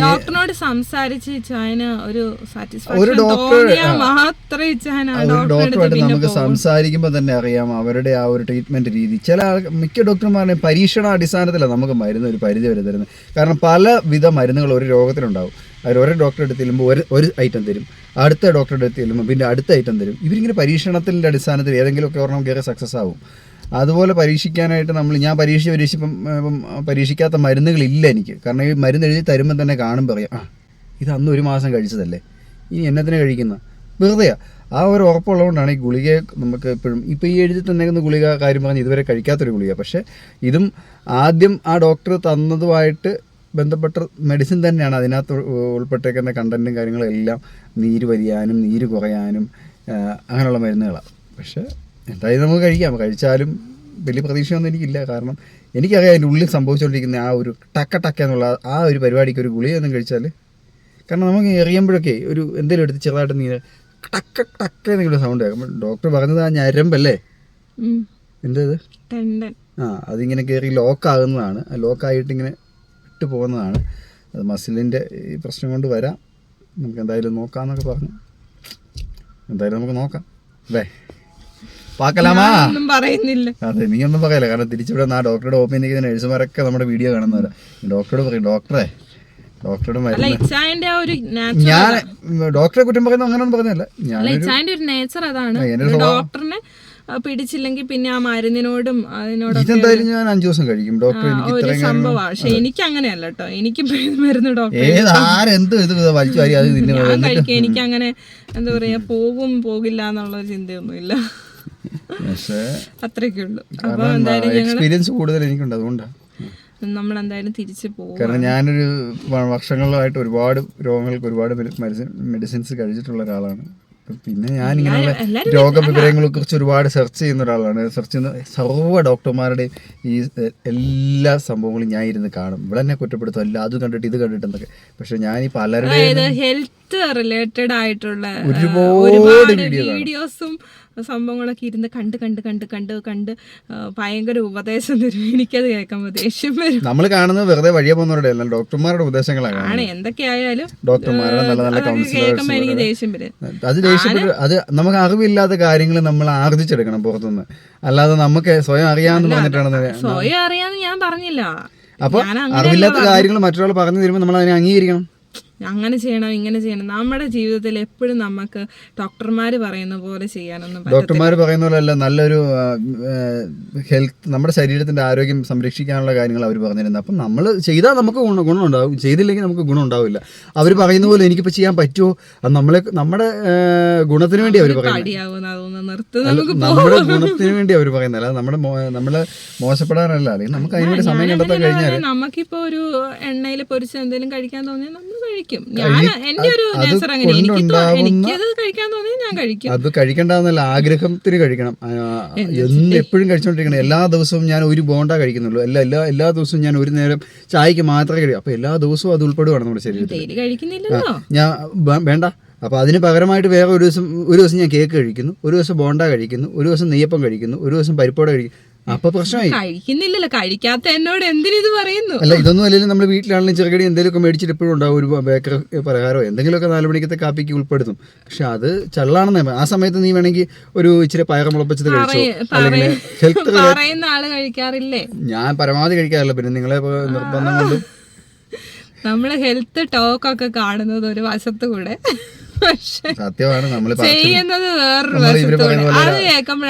Speaker 1: ഡോക്ടറിനോട് സംസാരിച്ച് ഇച്ചാന് ഒരു
Speaker 3: ഒരു ഡോക്ടർ-
Speaker 1: മാത്രമേ
Speaker 3: ഡോക്ടറുമായിട്ട് നമുക്ക് സംസാരിക്കുമ്പോൾ തന്നെ അറിയാം അവരുടെ ആ ഒരു ട്രീറ്റ്മെന്റ് രീതി. ചില മിക്ക ഡോക്ടർമാരുടെ പരീക്ഷണ അടിസ്ഥാനത്തിലാണ് നമുക്ക് മരുന്ന് ഒരു പരിധി വരെ തരുന്നത്. കാരണം പലവിധ മരുന്നുകൾ ഒരു രോഗത്തിനുണ്ടാവും അവർ ഒരു ഡോക്ടറെ അടുത്ത് ചെല്ലുമ്പോൾ ഒരു ഒരു ഐറ്റം തരും. അടുത്ത ഡോക്ടറുടെ അടുത്ത് ചെല്ലുമ്പോൾ പിന്നെ അടുത്ത ഐറ്റം തരും. ഇവരിങ്ങനെ പരീക്ഷണത്തിന്റെ അടിസ്ഥാനത്തിൽ ഏതെങ്കിലുമൊക്കെ ഒരെണ്ണം കയറി സക്സസ് ആവും. അതുപോലെ പരീക്ഷിക്കാനായിട്ട് നമ്മൾ ഞാൻ പരീക്ഷ പരീക്ഷിപ്പം പരീക്ഷിക്കാത്ത മരുന്നുകളില്ല എനിക്ക്. കാരണം ഈ മരുന്ന് എഴുതി തരുമ്പോൾ തന്നെ കാണും പറയാം ആ ഇത് അന്ന് ഒരു മാസം കഴിച്ചതല്ലേ? ഇനി എന്നതിനെ കഴിക്കുന്ന? വെറുതെയാ. ആ ഒരു ഉറപ്പുള്ളതുകൊണ്ടാണ് ഈ ഗുളിക നമുക്ക് എപ്പോഴും ഇപ്പോൾ ഈ എഴുതി തന്നേക്കുന്ന ഗുളിക കാര്യം പറഞ്ഞ് ഇതുവരെ കഴിക്കാത്തൊരു ഗുളിക. പക്ഷേ ഇതും ആദ്യം ആ ഡോക്ടർ തന്നതുമായിട്ട് ബന്ധപ്പെട്ട മെഡിസിൻ തന്നെയാണ്. അതിനകത്ത് ഉൾപ്പെട്ടേക്കുന്ന കണ്ടന്റും കാര്യങ്ങളെല്ലാം നീര് വരിയാനും നീര് കുറയാനും അങ്ങനെയുള്ള മരുന്നുകളാണ് പക്ഷേ എന്തായാലും നമുക്ക് കഴിക്കാം. കഴിച്ചാലും വലിയ പ്രതീക്ഷയൊന്നും എനിക്കില്ല. കാരണം എനിക്കറിയാം അതിന്റെ ഉള്ളിൽ സംഭവിച്ചുകൊണ്ടിരിക്കുന്ന ആ ഒരു ടക്ക ടക്ക എന്നുള്ള ആ ഒരു പരിപാടിക്ക് ഒരു ഗുളിയൊന്നും കഴിച്ചാൽ കാരണം നമുക്ക് എറിയുമ്പോഴൊക്കെ ഒരു എന്തെങ്കിലും എടുത്ത് ചെറുതായിട്ട് നീര് ടക്ക ടക്ക എന്തെങ്കിലും സൗണ്ട് കേൾക്കുമ്പോൾ ഡോക്ടർ പറഞ്ഞത് ആ ഞരമ്പല്ലേ? എന്തത് ആ അതിങ്ങനെ കയറി ലോക്കാകുന്നതാണ് ആ ലോക്കായിട്ട് ഇങ്ങനെ വിട്ടു പോകുന്നതാണ് അത് മസിലിന്റെ ഈ പ്രശ്നം കൊണ്ട് വരാം. നമുക്ക് എന്തായാലും നോക്കാമെന്നൊക്കെ പറഞ്ഞു. എന്തായാലും നമുക്ക് നോക്കാം. അല്ലേ പാക്കലാമാ.
Speaker 1: ഒന്നും പറയുന്നില്ല.
Speaker 3: അതെ നീ ഒന്നും പറയല്ല. കാരണം തിരിച്ചിവിടെ ആ ഡോക്ടറുടെ ഓപ്പി നിൽക്കുന്ന നഴ്സുമാരൊക്കെ നമ്മുടെ വീഡിയോ കാണുന്നവരാ. ഡോക്ടറോട് പറയും ഡോക്ടറെ. ഡോക്ടറുടെ മരുന്ന് ഞാൻ ഡോക്ടറെ കുറ്റം പറയുന്ന അങ്ങനെയൊന്നും പറഞ്ഞല്ല ഞാൻ.
Speaker 1: ഡോക്ടറിനെ പിടിച്ചില്ലെങ്കിൽ പിന്നെ ആ മരുന്നിനോടും
Speaker 3: അതിനോടും ഞാൻ അഞ്ചു ദിവസം കഴിക്കും. ഡോക്ടർ എനിക്ക്
Speaker 1: ഒരു സംഭവമാണ് പക്ഷെ എനിക്ക് അങ്ങനെയല്ല കേട്ടോ എനിക്ക് മരുന്ന് ഡോക്ടർ കഴിക്കുക എനിക്ക് അങ്ങനെ എന്താ പറയാ പോകും പോകില്ല എന്നുള്ള ചിന്തയൊന്നുമില്ല. അത്രയൊക്കെ ഉള്ളു. അപ്പൊ എന്തായാലും
Speaker 3: എക്സ്പീരിയൻസ് കൂടുതൽ എനിക്കുണ്ട്. അതുകൊണ്ടാണ്
Speaker 1: നമ്മൾ എന്തായാലും തിരിച്ചു പോകും
Speaker 3: കാരണം ഞാനൊരു വർഷങ്ങളിലായിട്ട് ഒരുപാട് രോഗങ്ങൾക്ക് ഒരുപാട് മെഡിസിൻസ് കഴിച്ചിട്ടുള്ള ഒരാളാണ്. പിന്നെ ഞാൻ
Speaker 1: എല്ലാരും
Speaker 3: രോഗവിവരങ്ങളെ കുറിച്ച് ഒരുപാട് സെർച്ച് ചെയ്യുന്ന ഒരാളാണ്. സെർച്ച് ചെയ്യുന്ന സർവ ഡോക്ടർമാരുടെയും ഈ എല്ലാ സംഭവങ്ങളും ഞാൻ ഇരുന്ന് കാണും. ഇവിടെ എന്നെ കുറ്റപ്പെടുത്തും. അല്ല അത് കണ്ടിട്ട് ഇത് കണ്ടിട്ടെന്നൊക്കെ പക്ഷെ ഞാൻ ഈ പലരുടെ
Speaker 1: റിലേറ്റഡ് ആയിട്ടുള്ള
Speaker 3: ഒരുപാട്.
Speaker 1: വീഡിയോസും സംഭവങ്ങളൊക്കെ ഇരുന്ന് കണ്ട് കണ്ട് കണ്ട് കണ്ട് കണ്ട് ഭയങ്കര ഉപദേശം തരും. എനിക്കത് കേൾക്കുമ്പോൾ ദേഷ്യം വരും.
Speaker 3: നമ്മൾ കാണുന്നത് വെറുതെ വഴിയെ പോകുന്നവരുടെ അല്ല ഡോക്ടർമാരുടെ ഉപദേശങ്ങളാണ്
Speaker 1: ആണ്. എന്തൊക്കെയായാലും
Speaker 3: ഡോക്ടർമാരുടെ നല്ല നല്ല
Speaker 1: കേൾക്കുമ്പോൾ എനിക്ക് ദേഷ്യം വരും.
Speaker 3: അത് ദേഷ്യപ്പെട്ട് അത് നമുക്ക് അറിവില്ലാത്ത കാര്യങ്ങൾ നമ്മൾ ആർജിച്ചെടുക്കണം പുറത്തുനിന്ന്. അല്ലാതെ നമുക്ക് സ്വയം അറിയാമെന്ന് പറഞ്ഞിട്ടാണ്
Speaker 1: സ്വയം അറിയാന്ന് ഞാൻ പറഞ്ഞില്ല.
Speaker 3: അപ്പൊ അറിവില്ലാത്ത കാര്യങ്ങൾ മറ്റൊരാൾ പറഞ്ഞു തരുമ്പോൾ നമ്മൾ അതിനെ അംഗീകരിക്കണം.
Speaker 1: അങ്ങനെ ചെയ്യണം ഇങ്ങനെ ചെയ്യണം. നമ്മുടെ ജീവിതത്തിൽ എപ്പോഴും നമുക്ക് ഡോക്ടർമാർ പറയുന്ന പോലെ ചെയ്യാനൊന്നും
Speaker 3: ഡോക്ടർമാർ പറയുന്ന പോലെ അല്ല നല്ലൊരു ഹെൽത്ത് നമ്മുടെ ശരീരത്തിന്റെ ആരോഗ്യം സംരക്ഷിക്കാനുള്ള കാര്യങ്ങൾ അവർ പറഞ്ഞിരുന്നത് അപ്പം നമ്മൾ ചെയ്താൽ നമുക്ക് ഗുണം ഗുണമുണ്ടാവും. ചെയ്തില്ലെങ്കിൽ നമുക്ക് ഗുണം ഉണ്ടാവില്ല അവർ പറയുന്ന പോലെ എനിക്കിപ്പോൾ ചെയ്യാൻ പറ്റുമോ? നമ്മളെ നമ്മുടെ ഗുണത്തിന് വേണ്ടി അവർ പറയുന്നത്. നമ്മുടെ ഗുണത്തിന് വേണ്ടി അവർ പറയുന്നില്ല നമ്മുടെ നമ്മൾ നമ്മളെ മോശപ്പെടാനല്ല അല്ലെങ്കിൽ നമുക്ക് അതിനുവേണ്ടി സമയം കണ്ടെത്താൻ കഴിഞ്ഞാൽ
Speaker 1: നമുക്കിപ്പോ ഒരു എണ്ണയിൽ പൊരിച്ച് എന്തെങ്കിലും കഴിക്കാൻ തോന്നിയാൽ നമ്മൾ കഴിക്കും. ഞാൻ എന്റെ ഒരു നേച്ചർ അങ്ങനെ എനിക്ക് എനിക്കത് കഴിക്കാൻ ഞാൻ കഴിക്കും.
Speaker 3: അത് കഴിക്കണ്ടെന്നല്ല ആഗ്രഹത്തിന് കഴിക്കണം. എന്ന് എപ്പോഴും കഴിച്ചുകൊണ്ടിരിക്കണം എല്ലാ ദിവസവും ഞാൻ ഒരു ബോണ്ട കഴിക്കുന്നുള്ളൂ. എല്ലാ എല്ലാ എല്ലാ ദിവസവും ഞാൻ ഒരു നേരം ചായക്ക് മാത്രമേ കഴിക്കൂ അപ്പൊ എല്ലാ ദിവസവും അത് ഉൾപ്പെടുവാണ് നമ്മുടെ ശരീരത്തിൽ ഞാൻ വേണ്ട. അപ്പോൾ അതിന് പകരമായിട്ട് വേറെ ഒരു ദിവസം ഒരു ദിവസം ഞാൻ കേക്ക് കഴിക്കുന്നു. ഒരു ദിവസം ബോണ്ട കഴിക്കുന്നു. ഒരു ദിവസം നെയ്യപ്പം കഴിക്കുന്നു. ഒരു ദിവസം പരിപ്പോടെ കഴിക്കുന്നു. അപ്പോൾ പ്രശ്നമായി.
Speaker 1: കഴിക്കുന്നില്ലല്ലോ. കഴിക്കാത്ത എന്നോട് എന്തിനിത് പറയുന്നു?
Speaker 3: അല്ല ഇതൊന്നും അല്ലെങ്കിൽ നമ്മൾ വീട്ടിലാണെങ്കിലും ചെറുകടി എന്തെങ്കിലുമൊക്കെ മേടിച്ചിട്ട് എപ്പോഴും ഉണ്ടാവും ഒരു ബേക്കർ പലഹാരമോ എന്തെങ്കിലുമൊക്കെ നാല് മണിക്കത്തെ കാപ്പിക്ക് ഉൾപ്പെടുത്തും. പക്ഷെ അത് ചള്ളാണെന്ന് ആ സമയത്ത് നീ വേണമെങ്കിൽ ഒരു ഇച്ചിരി പയർ മുളപ്പിച്ചത് കഴിച്ചോ?
Speaker 1: പറയ-
Speaker 3: അല്ലെങ്കിൽ
Speaker 1: പറയ-
Speaker 3: ഹെൽത്ത്
Speaker 1: പറയുന്ന ആൾ കഴിക്കാറില്ലേ?
Speaker 3: ഞാൻ പരമാവധി കഴിക്കാറില്ല. പിന്നെ നിങ്ങളെ നിർബന്ധം കൊണ്ടും
Speaker 1: നമ്മൾ ഹെൽത്ത് ടോക്കൊക്കെ കാണുന്നത് ഒരു വശത്തു കൂടെ
Speaker 3: സത്യമാണ് നമ്മൾ
Speaker 1: ചെയ്യുന്നത്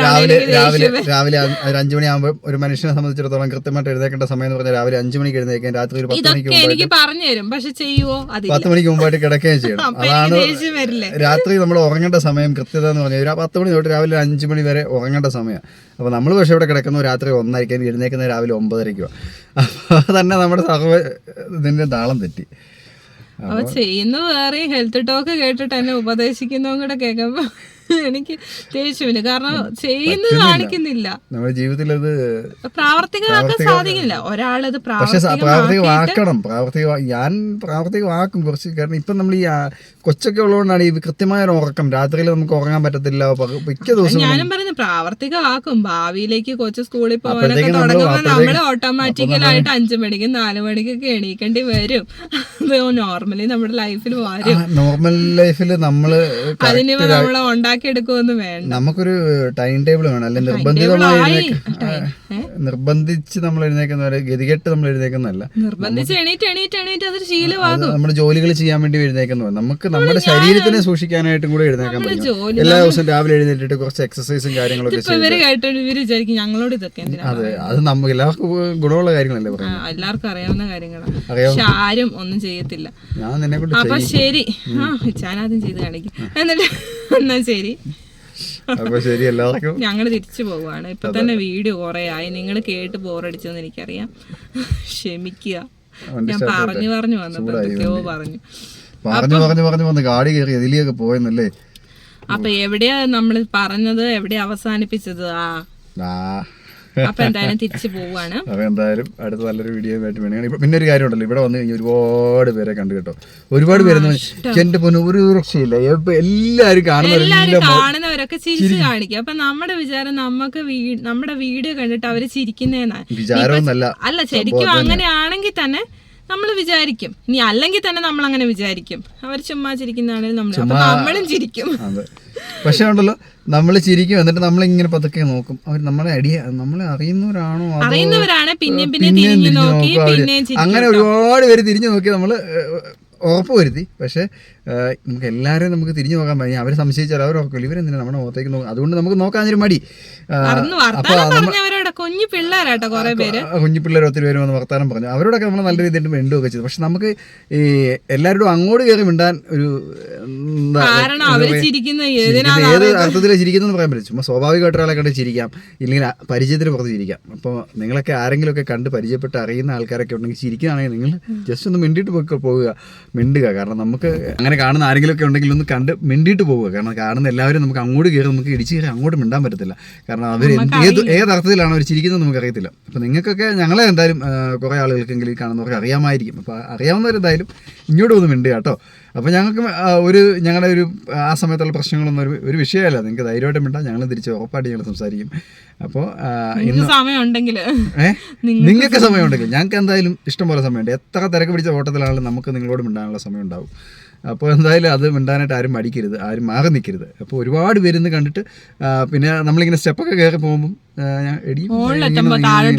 Speaker 3: രാവിലെ രാവിലെ രാവിലെ ഒരു അഞ്ചു മണിയാകുമ്പോൾ ഒരു മനുഷ്യനെ സംബന്ധിച്ചിടത്തോളം കൃത്യമായിട്ട് എഴുന്നേക്കേണ്ട സമയം എന്ന് പറഞ്ഞാൽ രാവിലെ അഞ്ചു മണിക്ക് എഴുന്നേക്കാൻ രാത്രി ഒരു പത്ത് മണിക്ക്
Speaker 1: എനിക്ക് പറഞ്ഞു തരും പക്ഷെ ചെയ്യുവോ?
Speaker 3: പത്ത് മണിക്ക് മുമ്പായിട്ട് കിടക്കുകയും ചെയ്യണം. അതാണ് രാത്രി നമ്മൾ ഉറങ്ങേണ്ട സമയം കൃത്യത എന്ന് പറഞ്ഞാൽ ആ പത്ത് മണി തൊട്ട് രാവിലെ അഞ്ചു മണി വരെ ഉറങ്ങേണ്ട സമയം. അപ്പോൾ നമ്മൾ പക്ഷേ ഇവിടെ കിടക്കുന്നു രാത്രി ഒന്നായിരിക്കും എഴുന്നേക്കുന്നത് രാവിലെ ഒമ്പതരയ്ക്കോ അപ്പോൾ തന്നെ നമ്മുടെ ഇതിന്റെ താളം തെറ്റി.
Speaker 1: അപ്പൊ ചെയ്യുന്നത് വേറെ ഹെൽത്ത് ടോക്ക് കേട്ടിട്ട് എന്നെ ഉപദേശിക്കുന്നതും കൂടെ കേൾക്കുമ്പോ എനിക്ക് ദേഷ്യമില്ല കാരണം ചെയ്യുന്നത് കാണിക്കുന്നില്ല.
Speaker 3: നമ്മുടെ ജീവിതത്തിൽ അത്
Speaker 1: പ്രാവർത്തികമാക്കാൻ സാധിക്കില്ല ഒരാളത്
Speaker 3: പ്രാവർത്തികമാക്കണം. പ്രാവർത്തിക ഞാൻ പ്രാവർത്തികമാക്കും കുറച്ച്. കാരണം ഇപ്പം നമ്മൾ ഈ കൊച്ചൊക്കെ ഉള്ളതുകൊണ്ടാണ് ഈ കൃത്യമായ ഒരു ഉറക്കം. രാത്രിയിൽ നമുക്ക് ഉറങ്ങാൻ പറ്റത്തില്ല. മിക്ക ദിവസം
Speaker 1: ഞാനും പറയുന്നത് പ്രാവർത്തികമാക്കും. ഭാവിയിലേക്ക് കൊച്ചു സ്കൂളിൽ പോകാനൊക്കെ
Speaker 3: നമ്മൾ
Speaker 1: തുടങ്ങുമ്പോൾ നമ്മൾ ഓട്ടോമാറ്റിക്കലായിട്ട് അഞ്ചു മണിക്കും നാലു മണിക്കൊക്കെ എണീക്കേണ്ടി വരും. അത് നോർമലി നമ്മുടെ ലൈഫിൽ വരും.
Speaker 3: നോർമൽ ലൈഫിൽ നമ്മൾ
Speaker 1: അതിന് നമ്മൾ ഉണ്ടാക്കിയെടുക്കുമെന്ന് വേണ്ട.
Speaker 3: നമുക്കൊരു ടൈം ടേബിൾ വേണം. അല്ലെങ്കിൽ നിർബന്ധിതമായി? നിർബന്ധിച്ച് നമ്മൾ എഴുന്നേക്കുന്നവരെ ഗതികെട്ട് നമ്മൾ എഴുന്നേക്കുന്നല്ല
Speaker 1: നിർബന്ധിച്ച് എണീറ്റ് എണീറ്റ് എണീറ്റ് അതൊരു
Speaker 3: അത്
Speaker 1: ശീലമാകും.
Speaker 3: നമ്മുടെ ജോലികൾ ചെയ്യാൻ വേണ്ടി എഴുന്നേക്കുന്നത് നമുക്ക് നമ്മുടെ ശരീരത്തിനെ സൂക്ഷിക്കാനായിട്ടും കൂടെ എഴുന്നേക്കാൻ പറ്റും. എല്ലാ ദിവസവും രാവിലെ എഴുന്നേറ്റിട്ട് കുറച്ച് എക്സസൈസും കാര്യങ്ങളൊക്കെ
Speaker 1: ഇവർ കേട്ടോണ്ട് ഇവർ വിചാരിക്കും ഞങ്ങളോട് ഇതൊക്കെ
Speaker 3: അതെ അത് നമുക്ക് എല്ലാവർക്കും ഗുണമുള്ള കാര്യങ്ങളല്ലേ പറയുന്നത്?
Speaker 1: എല്ലാവർക്കും അറിയാവുന്ന കാര്യങ്ങളാണ് പക്ഷെ ആരും ഒന്നും ചെയ്യത്തില്ല.
Speaker 3: ഞാൻ നിന്നെ കൊണ്ട്
Speaker 1: അപ്പൊ ശരി. ആ ചാനാദ്യം ചെയ്ത് കാണിക്കും. എന്നിട്ട് എന്നാ ശരി
Speaker 3: അപ്പൊ ശരി എല്ലാവർക്കും.
Speaker 1: ഞങ്ങൾ തിരിച്ചു പോവുകയാണ്. ഇപ്പൊ തന്നെ വീഡിയോ കുറെ ആയി നിങ്ങൾ കേട്ട് ബോറടിച്ചെന്ന് എനിക്കറിയാം. ക്ഷമിക്കുക. ഞാൻ പറഞ്ഞു പറഞ്ഞു വന്നപ്പോ എന്തൊക്കെയോ പറഞ്ഞു.
Speaker 3: പറഞ്ഞു പറഞ്ഞു പറഞ്ഞു വന്ന് ഗാഡി കയറി എതിലിയൊക്കെ പോയെന്നല്ലേ?
Speaker 1: അപ്പൊ എവിടെയാ നമ്മൾ പറഞ്ഞത്? എവിടെയാ അവസാനിപ്പിച്ചത്? ആ. അപ്പൊ എന്തായാലും തിരിച്ചു പോവാണ്.
Speaker 3: അപ്പൊ എന്തായാലും അടുത്ത നല്ലൊരു വീഡിയോ ആയിട്ട് വേണമെങ്കിൽ ഇപ്പൊ പിന്നെ ഒരു കാര്യം ഉണ്ടല്ലോ. ഇവിടെ വന്നു കഴിഞ്ഞാൽ ഒരുപാട് പേരെ കണ്ടു കേട്ടോ. ഒരുപാട് പേര് എന്റെ പൊന്നു ഒരു രക്ഷയില്ല. എല്ലാരും
Speaker 1: കാണുന്നവരൊക്കെ ചിരിച്ചു കാണിക്കും. അപ്പൊ നമ്മുടെ വിചാരം നമുക്ക് നമ്മുടെ വീഡിയോ കണ്ടിട്ട് അവർ ചിരിക്കുന്നേന്നാ.
Speaker 3: വിചാരമൊന്നല്ല
Speaker 1: അല്ല ശരിക്കും അങ്ങനെയാണെങ്കിൽ തന്നെ നമ്മൾ വിചാരിക്കും. ഇനി അല്ലെങ്കിൽ തന്നെ നമ്മൾ അങ്ങനെ വിചാരിക്കും. അവർ ചുമ്മാ ചിരിക്കുന്നതാണെങ്കിൽ നമ്മൾ അപ്പൊ നമ്മളും ചിരിക്കും.
Speaker 3: പക്ഷെ ഉണ്ടല്ലോ നമ്മൾ ചിരിക്കും എന്നിട്ട് നമ്മൾ ഇങ്ങനെ പതുക്കെ നോക്കും. അവർ നമ്മളെ അടിയ നമ്മളെ അറിയുന്നവരാണോ
Speaker 1: അറിയുന്നവരാണ് പിന്നെ
Speaker 3: പിന്നെ
Speaker 1: തിരിഞ്ഞു നോക്കി
Speaker 3: അങ്ങനെ ഒരുപാട് പേര് തിരിഞ്ഞു നോക്കി നമ്മൾ ഉറപ്പ് വരുത്തി. പക്ഷേ നമുക്ക് എല്ലാവരെയും നമുക്ക് തിരിഞ്ഞു നോക്കാൻ പറ്റും അവർ സംശയിച്ചാൽ അവരൊക്കെ ഇവരെന്തിനാ നമ്മുടെ മുഖത്തേക്ക് നോക്കും അതുകൊണ്ട് നമുക്ക് നോക്കാഞ്ഞൊരു മടി.
Speaker 1: കുഞ്ഞു പിള്ളേരാട്ടോ കുറെ പേര്.
Speaker 3: കുഞ്ഞു പിള്ളേർ ഒത്തിരി പേര് വന്ന് വർത്താനം പറഞ്ഞു. അവരോടൊക്കെ നമ്മൾ നല്ല രീതിയിൽ മിണ്ടുകയൊക്കെ ചെയ്തു. പക്ഷെ നമുക്ക് ഈ എല്ലാവരോടും അങ്ങോട്ട് കയറി മിണ്ടാൻ ഒരു എന്താ
Speaker 1: കാരണം അവർ ചിരിക്കുന്ന ഏതിനാ
Speaker 3: ചിരിക്കുന്നത് ഏത് അർത്ഥത്തിലാണ് ചിരിക്കുന്നതെന്ന് പറയാൻ പറ്റും ചുമ്മാ സ്വാഭാവികമായിട്ട് ഒരാളെ കണ്ട് ചിരിക്കാം. ഇല്ലെങ്കിൽ പരിചയത്തിന് പുറത്ത് ചിരിക്കാം. അപ്പോൾ നിങ്ങളൊക്കെ ആരെങ്കിലുമൊക്കെ കണ്ട് പരിചയപ്പെട്ട് അറിയുന്ന ആൾക്കാരൊക്കെ ഉണ്ടെങ്കിൽ ചിരിക്കുകയാണെങ്കിൽ നിങ്ങൾ ജസ്റ്റ് ഒന്ന് മിണ്ടിയിട്ട് പോയി പോവുക. മിണ്ടുക. കാരണം നമുക്ക് അങ്ങനെ കാണുന്ന ആരെങ്കിലും ഒക്കെ ഉണ്ടെങ്കിൽ ഒന്ന് കണ്ട് മിണ്ടിയിട്ട് പോവുക. കാരണം കാണുന്ന എല്ലാവരും നമുക്ക് അങ്ങോട്ട് കയറി നമുക്ക് ഇടിച്ച് കയറി അങ്ങോട്ട് മിണ്ടാൻ പറ്റത്തില്ല. കാരണം അവർ ഏത് ഏത് അർത്ഥത്തിലാണ് അവർ ചിരിക്കുന്നത് നമുക്ക് അറിയത്തില്ല അപ്പോൾ നിങ്ങൾക്കൊക്കെ ഞങ്ങളെ എന്തായാലും കുറേ ആളുകൾക്കെങ്കിലും ഈ കാണുന്നവർക്ക് അറിയാമായിരിക്കും. അപ്പോൾ അറിയാവുന്നവരെന്തായാലും ഇങ്ങോട്ട് ഒന്ന് മിണ്ടുക കേട്ടോ. അപ്പോൾ ഞങ്ങൾക്ക് ഒരു ഞങ്ങളുടെ ഒരു ആ സമയത്തുള്ള പ്രശ്നങ്ങളൊന്നും ഒരു ഒരു വിഷയമല്ല. നിങ്ങൾക്ക് ധൈര്യമായിട്ട് മിണ്ടാം. ഞങ്ങൾ തിരിച്ച് ഉറപ്പായിട്ട് ഞങ്ങൾ സംസാരിക്കും. അപ്പോൾ
Speaker 1: നിങ്ങൾക്ക് സമയം ഉണ്ടെങ്കിൽ
Speaker 3: ഏഹ് നിങ്ങൾക്ക് സമയമുണ്ടെങ്കിൽ ഞങ്ങൾക്ക് എന്തായാലും ഇഷ്ടം പോലെ സമയമുണ്ട്. എത്ര തിരക്ക് പിടിച്ച ഓട്ടത്തിലാണെങ്കിലും നമുക്ക് നിങ്ങളോട് മിണ്ടാനുള്ള സമയം ഉണ്ടാവും അപ്പോൾ എന്തായാലും അത് മിണ്ടാനായിട്ട് ആരും മടിക്കരുത് ആരും മാറി നിൽക്കരുത്. അപ്പോൾ ഒരുപാട് പേരുന്ന് കണ്ടിട്ട് പിന്നെ നമ്മളിങ്ങനെ സ്റ്റെപ്പൊക്കെ കയറി പോകുമ്പം എടി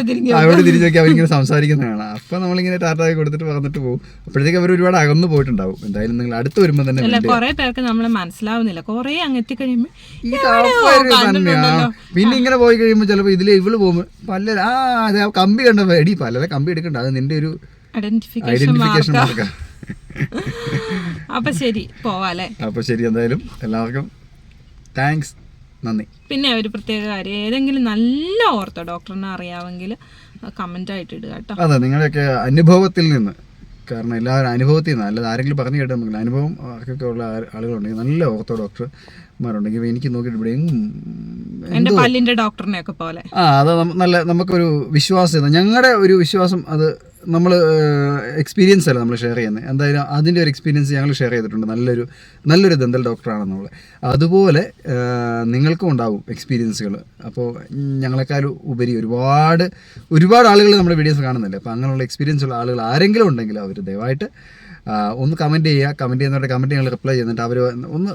Speaker 1: തിരിഞ്ഞ്
Speaker 3: നോക്കി അവരിങ്ങനെ സംസാരിക്കുന്നതാണ് അപ്പോൾ നമ്മളിങ്ങനെ ടാറ്റായി കൊടുത്തിട്ട് പറഞ്ഞിട്ട് പോകും. അപ്പോഴത്തേക്ക് അവർ ഒരുപാട് അകന്നു പോയിട്ടുണ്ടാവും. എന്തായാലും നിങ്ങൾ അടുത്ത് വരുമ്പോൾ തന്നെ.
Speaker 1: കുറെ പേർക്ക് നമ്മളെ മനസ്സിലാവുന്നില്ല. കുറെ അങ്ങ്.
Speaker 3: പിന്നെ ഇങ്ങനെ പോയി കഴിയുമ്പോൾ ചിലപ്പോൾ ഇതിൽ ഇവൾ പോകുമ്പോൾ പല ആ അതെ കമ്പി കണ്ടപ്പോ എടി പലരെ കമ്പി എടുക്കണ്ട. അത് നിന്റെ ഒരു
Speaker 1: ഐഡന്റിഫിക്കേഷൻ മാർക്കാ അപ്പൊ ശരി പോവാല്ലേ?
Speaker 3: അപ്പൊ ശരി എന്തായാലും എല്ലാവർക്കും താങ്ക്സ് നന്ദി.
Speaker 1: പിന്നെ ഒരു പ്രത്യേക കാര്യം ഏതെങ്കിലും നല്ല ഓർത്തോ ഡോക്ടറിനെ അറിയാമെങ്കിൽ കമന്റ് ആയിട്ട് ഇടുക കേട്ടോ.
Speaker 3: അതെ നിങ്ങളൊക്കെ അനുഭവത്തിൽ നിന്ന് കാരണം എല്ലാവരും അനുഭവത്തിൽ നിന്ന് അല്ലാതെ ആരെങ്കിലും പറഞ്ഞു കേട്ടാൽ അനുഭവം ഒക്കെ ഉള്ള ആളുകളുണ്ടെങ്കിൽ നല്ല ഓർത്തോ ഡോക്ടർമാരുണ്ടെങ്കിൽ ഇപ്പൊ എനിക്ക് നോക്കിയിട്ട് ഇവിടെ എങ്ങും
Speaker 1: എന്റെ പല്ലിന്റെ ഡോക്ടറിനെ ഒക്കെ പോലെ.
Speaker 3: ആ അത് നല്ല നമുക്കൊരു വിശ്വാസം ഞങ്ങളുടെ ഒരു വിശ്വാസം അത് നമ്മൾ എക്സ്പീരിയൻസ് അല്ല നമ്മൾ ഷെയർ ചെയ്യുന്നത് എന്തായാലും അതിന്റെ ഒരു എക്സ്പീരിയൻസ് ഞങ്ങൾ ഷെയർ ചെയ്തിട്ടുണ്ട്. നല്ലൊരു നല്ലൊരു ദന്തൽ ഡോക്ടറാണ് നമ്മൾ അതുപോലെ നിങ്ങൾക്കും ഉണ്ടാവും എക്സ്പീരിയൻസുകൾ അപ്പോൾ ഞങ്ങളെക്കാൾ ഉപരി ഒരുപാട് ഒരുപാട് ആളുകൾ നമ്മുടെ വീഡിയോസ് കാണുന്നില്ല? അപ്പോൾ അങ്ങനെയുള്ള എക്സ്പീരിയൻസ് ഉള്ള ആളുകൾ ആരെങ്കിലും ഉണ്ടെങ്കിൽ അവർ ദയവായിട്ട് ഒന്ന് കമന്റ് ചെയ്യുക. കമന്റ് ചെയ്യുന്നവരുടെ കമന്റ് ഞങ്ങൾ റിപ്ലൈ ചെയ്യുന്നിട്ട് അവർ ഒന്ന്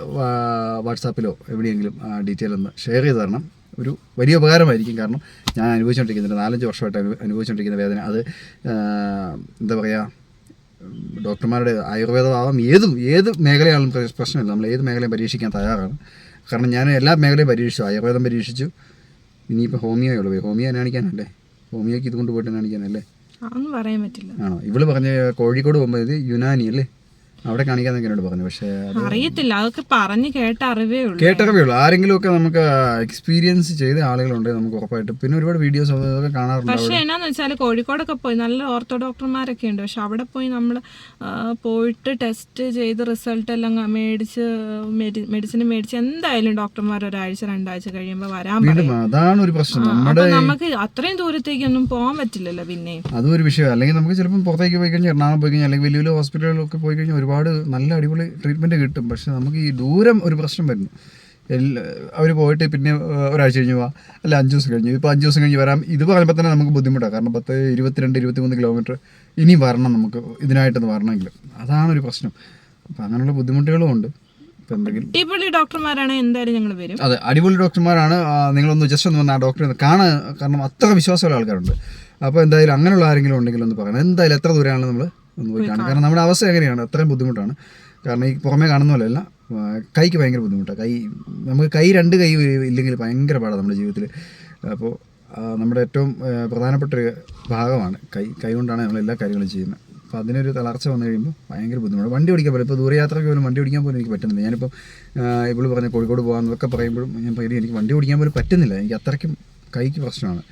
Speaker 3: വാട്സാപ്പിലോ എവിടെയെങ്കിലും ഡീറ്റെയിൽ ഒന്ന് ഷെയർ ചെയ്ത് തരണം. ഒരു വലിയ ഉപകാരമായിരിക്കും. കാരണം ഞാൻ അനുഭവിച്ചുകൊണ്ടിരിക്കുന്നുണ്ട് നാലഞ്ച് വർഷമായിട്ട് അനു അനുഭവിച്ചുകൊണ്ടിരിക്കുന്ന വേദന. അത് എന്താ പറയുക ഡോക്ടർമാരുടെ ആയുർവേദമാവാം. ഏതും ഏത് മേഖലയാണെങ്കിലും പ്ര- പ്രശ്നമില്ല. നമ്മൾ ഏത് മേഖലയും പരീക്ഷിക്കാൻ തയ്യാറാണ്. കാരണം ഞാൻ എല്ലാ മേഖലയും പരീക്ഷിച്ചു. ആയുർവേദം പരീക്ഷിച്ചു. ഇനിയിപ്പോൾ ഹോമിയോ ഉള്ളൂ ഹോമിയോ കാണിക്കാനല്ലേ ഹോമിയോയ്ക്ക് ഇതുകൊണ്ട് പോയിട്ട് കാണിക്കാനല്ലേ
Speaker 1: അതൊന്നും പറയാൻ പറ്റില്ല.
Speaker 3: ആണോ ഇവൾ പറഞ്ഞ കോഴിക്കോട് പോകുമ്പോൾ ഇത് യുനാനി അല്ലേ? അവിടെ കാണിക്കാന്നൊക്കെ എന്നോട് പറഞ്ഞു പക്ഷേ
Speaker 1: അറിയത്തില്ല അതൊക്കെ പറഞ്ഞ് കേട്ട അറിവേ ഉള്ളൂ.
Speaker 3: കേട്ടറിവേ ഉള്ളൂ. ആരെങ്കിലും ഒക്കെ നമുക്ക് എക്സ്പീരിയൻസ് ചെയ്ത ആളുകളുണ്ടെങ്കിൽ നമുക്ക് ഉറപ്പായിട്ട്. പിന്നെ ഒരുപാട് വീഡിയോസ് അതൊക്കെ കാണാറുണ്ട്
Speaker 1: പക്ഷെ എന്നാന്ന് വെച്ചാൽ കോഴിക്കോടൊക്കെ പോയി നല്ല ഓർത്തോ ഡോക്ടർമാരൊക്കെ ഉണ്ട്. പക്ഷെ അവിടെ പോയി നമ്മൾ പോയിട്ട് ടെസ്റ്റ് ചെയ്ത് റിസൾട്ട് എല്ലാം മേടിച്ച് മെഡിസിൻ മേടിച്ച് എന്തായാലും ഡോക്ടർമാർ ഒരാഴ്ച രണ്ടാഴ്ച കഴിയുമ്പോൾ വരാൻ പറയും.
Speaker 3: അതാണ് ഒരു പ്രശ്നം. നമ്മുടെ
Speaker 1: നമുക്ക് അത്രയും ദൂരത്തേക്കൊന്നും പോകാൻ പറ്റില്ലല്ലോ പിന്നെ
Speaker 3: അതും ഒരു വിഷയം അല്ലെങ്കിൽ നമുക്ക് ചിലപ്പോൾ പുറത്തേക്ക് പോയി കഴിഞ്ഞാൽ എറണാകുളം പോയി കഴിഞ്ഞാൽ അല്ലെങ്കിൽ വലിയ വലിയ ഹോസ്പിറ്റലുകളൊക്കെ പോയി കഴിഞ്ഞാൽ ഒരുപാട് നല്ല അടിപൊളി ട്രീറ്റ്മെന്റ് കിട്ടും. പക്ഷെ നമുക്ക് ഈ ദൂരം ഒരു പ്രശ്നം വരുന്നു. എല്ലാ അവർ പോയിട്ട് പിന്നെ ഒരാഴ്ച കഴിഞ്ഞ് പോവാം അല്ല അഞ്ച് ദിവസം കഴിഞ്ഞ്. ഇപ്പോൾ അഞ്ച് ദിവസം കഴിഞ്ഞ് വരാം. ഇത് പറയുമ്പോൾ തന്നെ നമുക്ക് ബുദ്ധിമുട്ടാണ് കാരണം പത്ത് ഇരുപത്തിരണ്ട് ഇരുപത്തിമൂന്ന് കിലോമീറ്റർ ഇനി വരണം നമുക്ക്. ഇതിനായിട്ടൊന്ന് വരണമെങ്കിൽ അതാണ് ഒരു പ്രശ്നം. അപ്പം അങ്ങനെയുള്ള ബുദ്ധിമുട്ടുകളും ഉണ്ട്.
Speaker 1: അടിപൊളി എന്തായാലും ഞങ്ങൾ വരും.
Speaker 3: അതെ അടിപൊളി ഡോക്ടർമാരാണ്. നിങ്ങളൊന്ന് ജസ്റ്റ് ഒന്ന് വന്ന് ആ ഡോക്ടറെ ഒന്ന് കാണാൻ കാരണം അത്ര വിശ്വാസമുള്ള ആൾക്കാരുണ്ട്. അപ്പോൾ എന്തായാലും അങ്ങനെയുള്ള ആരെങ്കിലും ഉണ്ടെങ്കിൽ ഒന്ന് പറയണം. എന്തായാലും എത്ര ദൂരമാണ് നമ്മൾ ഒന്ന് പോയി കാണും. കാരണം നമ്മുടെ അവസ്ഥ എങ്ങനെയാണ്? അത്രയും ബുദ്ധിമുട്ടാണ്. കാരണം ഈ പുറമേ കാണുന്ന പോലെയല്ല കൈക്ക് ഭയങ്കര ബുദ്ധിമുട്ടാണ് കൈ നമുക്ക് കൈ രണ്ട് കൈ ഇല്ലെങ്കിൽ ഭയങ്കര പാടാണ് നമ്മുടെ ജീവിതത്തിൽ അപ്പോൾ നമ്മുടെ ഏറ്റവും പ്രധാനപ്പെട്ട ഒരു ഭാഗമാണ് കൈ. കൈ കൊണ്ടാണ് നമ്മൾ എല്ലാ കാര്യങ്ങളും ചെയ്യുന്നത്. അപ്പോൾ അതിനൊരു തളർച്ച വന്നു കഴിയുമ്പോൾ ഭയങ്കര ബുദ്ധിമുട്ട് വണ്ടി ഓടിക്കാൻ പോലും ഇപ്പോൾ ദൂരയാത്രയ്ക്ക് പോലും വണ്ടി ഓടിക്കാൻ പോലും എനിക്ക് പറ്റുന്നില്ല. ഞാനിപ്പം ഇവൾ പറഞ്ഞ കോഴിക്കോട് പോകാമെന്നൊക്കെ പറയുമ്പോഴും ഞാൻ പറയുന്നത് എനിക്ക് വണ്ടി ഓടിക്കാൻ പോലും പറ്റുന്നില്ല. എനിക്ക് അത്രയ്ക്കും കൈക്ക് പ്രശ്നമാണ്.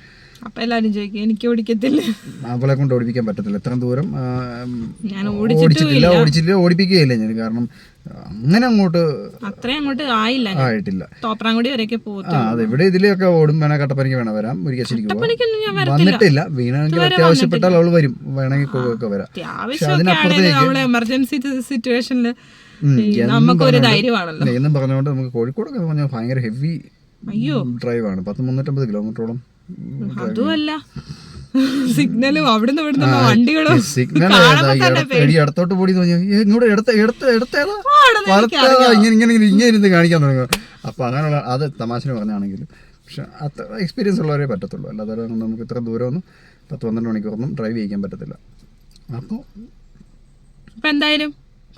Speaker 1: അപ്പൊ എല്ലാരും ചോദിക്കും എനിക്ക് ഓടിക്കത്തില്ല.
Speaker 3: അവളെ കൊണ്ട് ഓടിപ്പിക്കാൻ പറ്റത്തില്ല. എത്ര ദൂരം
Speaker 1: ഞാൻ
Speaker 3: ഓടിച്ചിട്ടില്ല ഓടിച്ചിട്ടില്ല ഓടിപ്പിക്കുകയില്ല ഞാൻ കാരണം അങ്ങനെ അങ്ങോട്ട്
Speaker 1: അത്രയും അങ്ങോട്ട് ആയില്ല.
Speaker 3: ആയിട്ടില്ല.
Speaker 1: തോപ്രാങ്കുടി വരെയൊക്കെ പോകും
Speaker 3: ആ അതെ ഇവിടെ ഇതിലൊക്കെ ഓടും. വേണേ കട്ടപ്പനയ്ക്ക് വേണം വരാം.
Speaker 1: വരത്തില്ല.
Speaker 3: വന്നിട്ടില്ല. വീണെങ്കിൽ അത്യാവശ്യപ്പെട്ടാൽ അവൾ വരും. വേണമെങ്കിൽ ഒക്കെ വരാം.
Speaker 1: നമ്മൾ എമർജൻസി സിറ്റുവേഷനിൽ
Speaker 3: നമുക്ക്
Speaker 1: നമുക്കൊരു ധൈര്യമാണല്ലോ.
Speaker 3: എന്നും പറഞ്ഞുകൊണ്ട് നമുക്ക് കോഴിക്കോടൊക്കെ പറഞ്ഞാൽ ഭയങ്കര ഹെവി
Speaker 1: ഡ്രൈവ്
Speaker 3: ആണ്. പത്ത് മുന്നൂറ്റമ്പത് കിലോമീറ്ററോളം
Speaker 1: അതുമല്ല. സിഗ്നലും അവിടുന്ന് ഇവിടുന്ന് വണ്ടികളും
Speaker 3: ഇടത്തോട്ട് പോടി. ഇങ്ങോട്ട് എടുത്ത എടുത്ത എടുത്തേതാ. ഇങ്ങനെ ഇങ്ങനെ ഇങ്ങനെ ഇരുന്ന് കാണിക്കാൻ തുടങ്ങും. അപ്പൊ അങ്ങനെയുള്ള അത് തമാശന് പറഞ്ഞാണെങ്കിലും പക്ഷെ അത്ര എക്സ്പീരിയൻസ് ഉള്ളവരെ പറ്റത്തുള്ളൂ. അല്ലാതെ നമുക്ക് ഇത്ര ദൂരമൊന്നും പത്ത് പന്ത്രണ്ട് മണിക്കൂറൊന്നും ഡ്രൈവ് ചെയ്യാൻ പറ്റത്തില്ല. അപ്പോൾ
Speaker 1: അപ്പൊ എന്തായാലും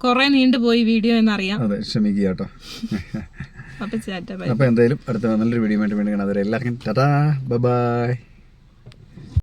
Speaker 1: കൊറേ നീണ്ടുപോയി വീഡിയോ എന്നറിയാം.
Speaker 3: അതെ ക്ഷമിക്കുക കേട്ടോ. അപ്പോൾ എന്തായാലും അടുത്ത നല്ലൊരു വീഡിയോ വേണ്ടി വേണ്ടി കാണാം എല്ലാവർക്കും ടാറ്റാ. ബൈ.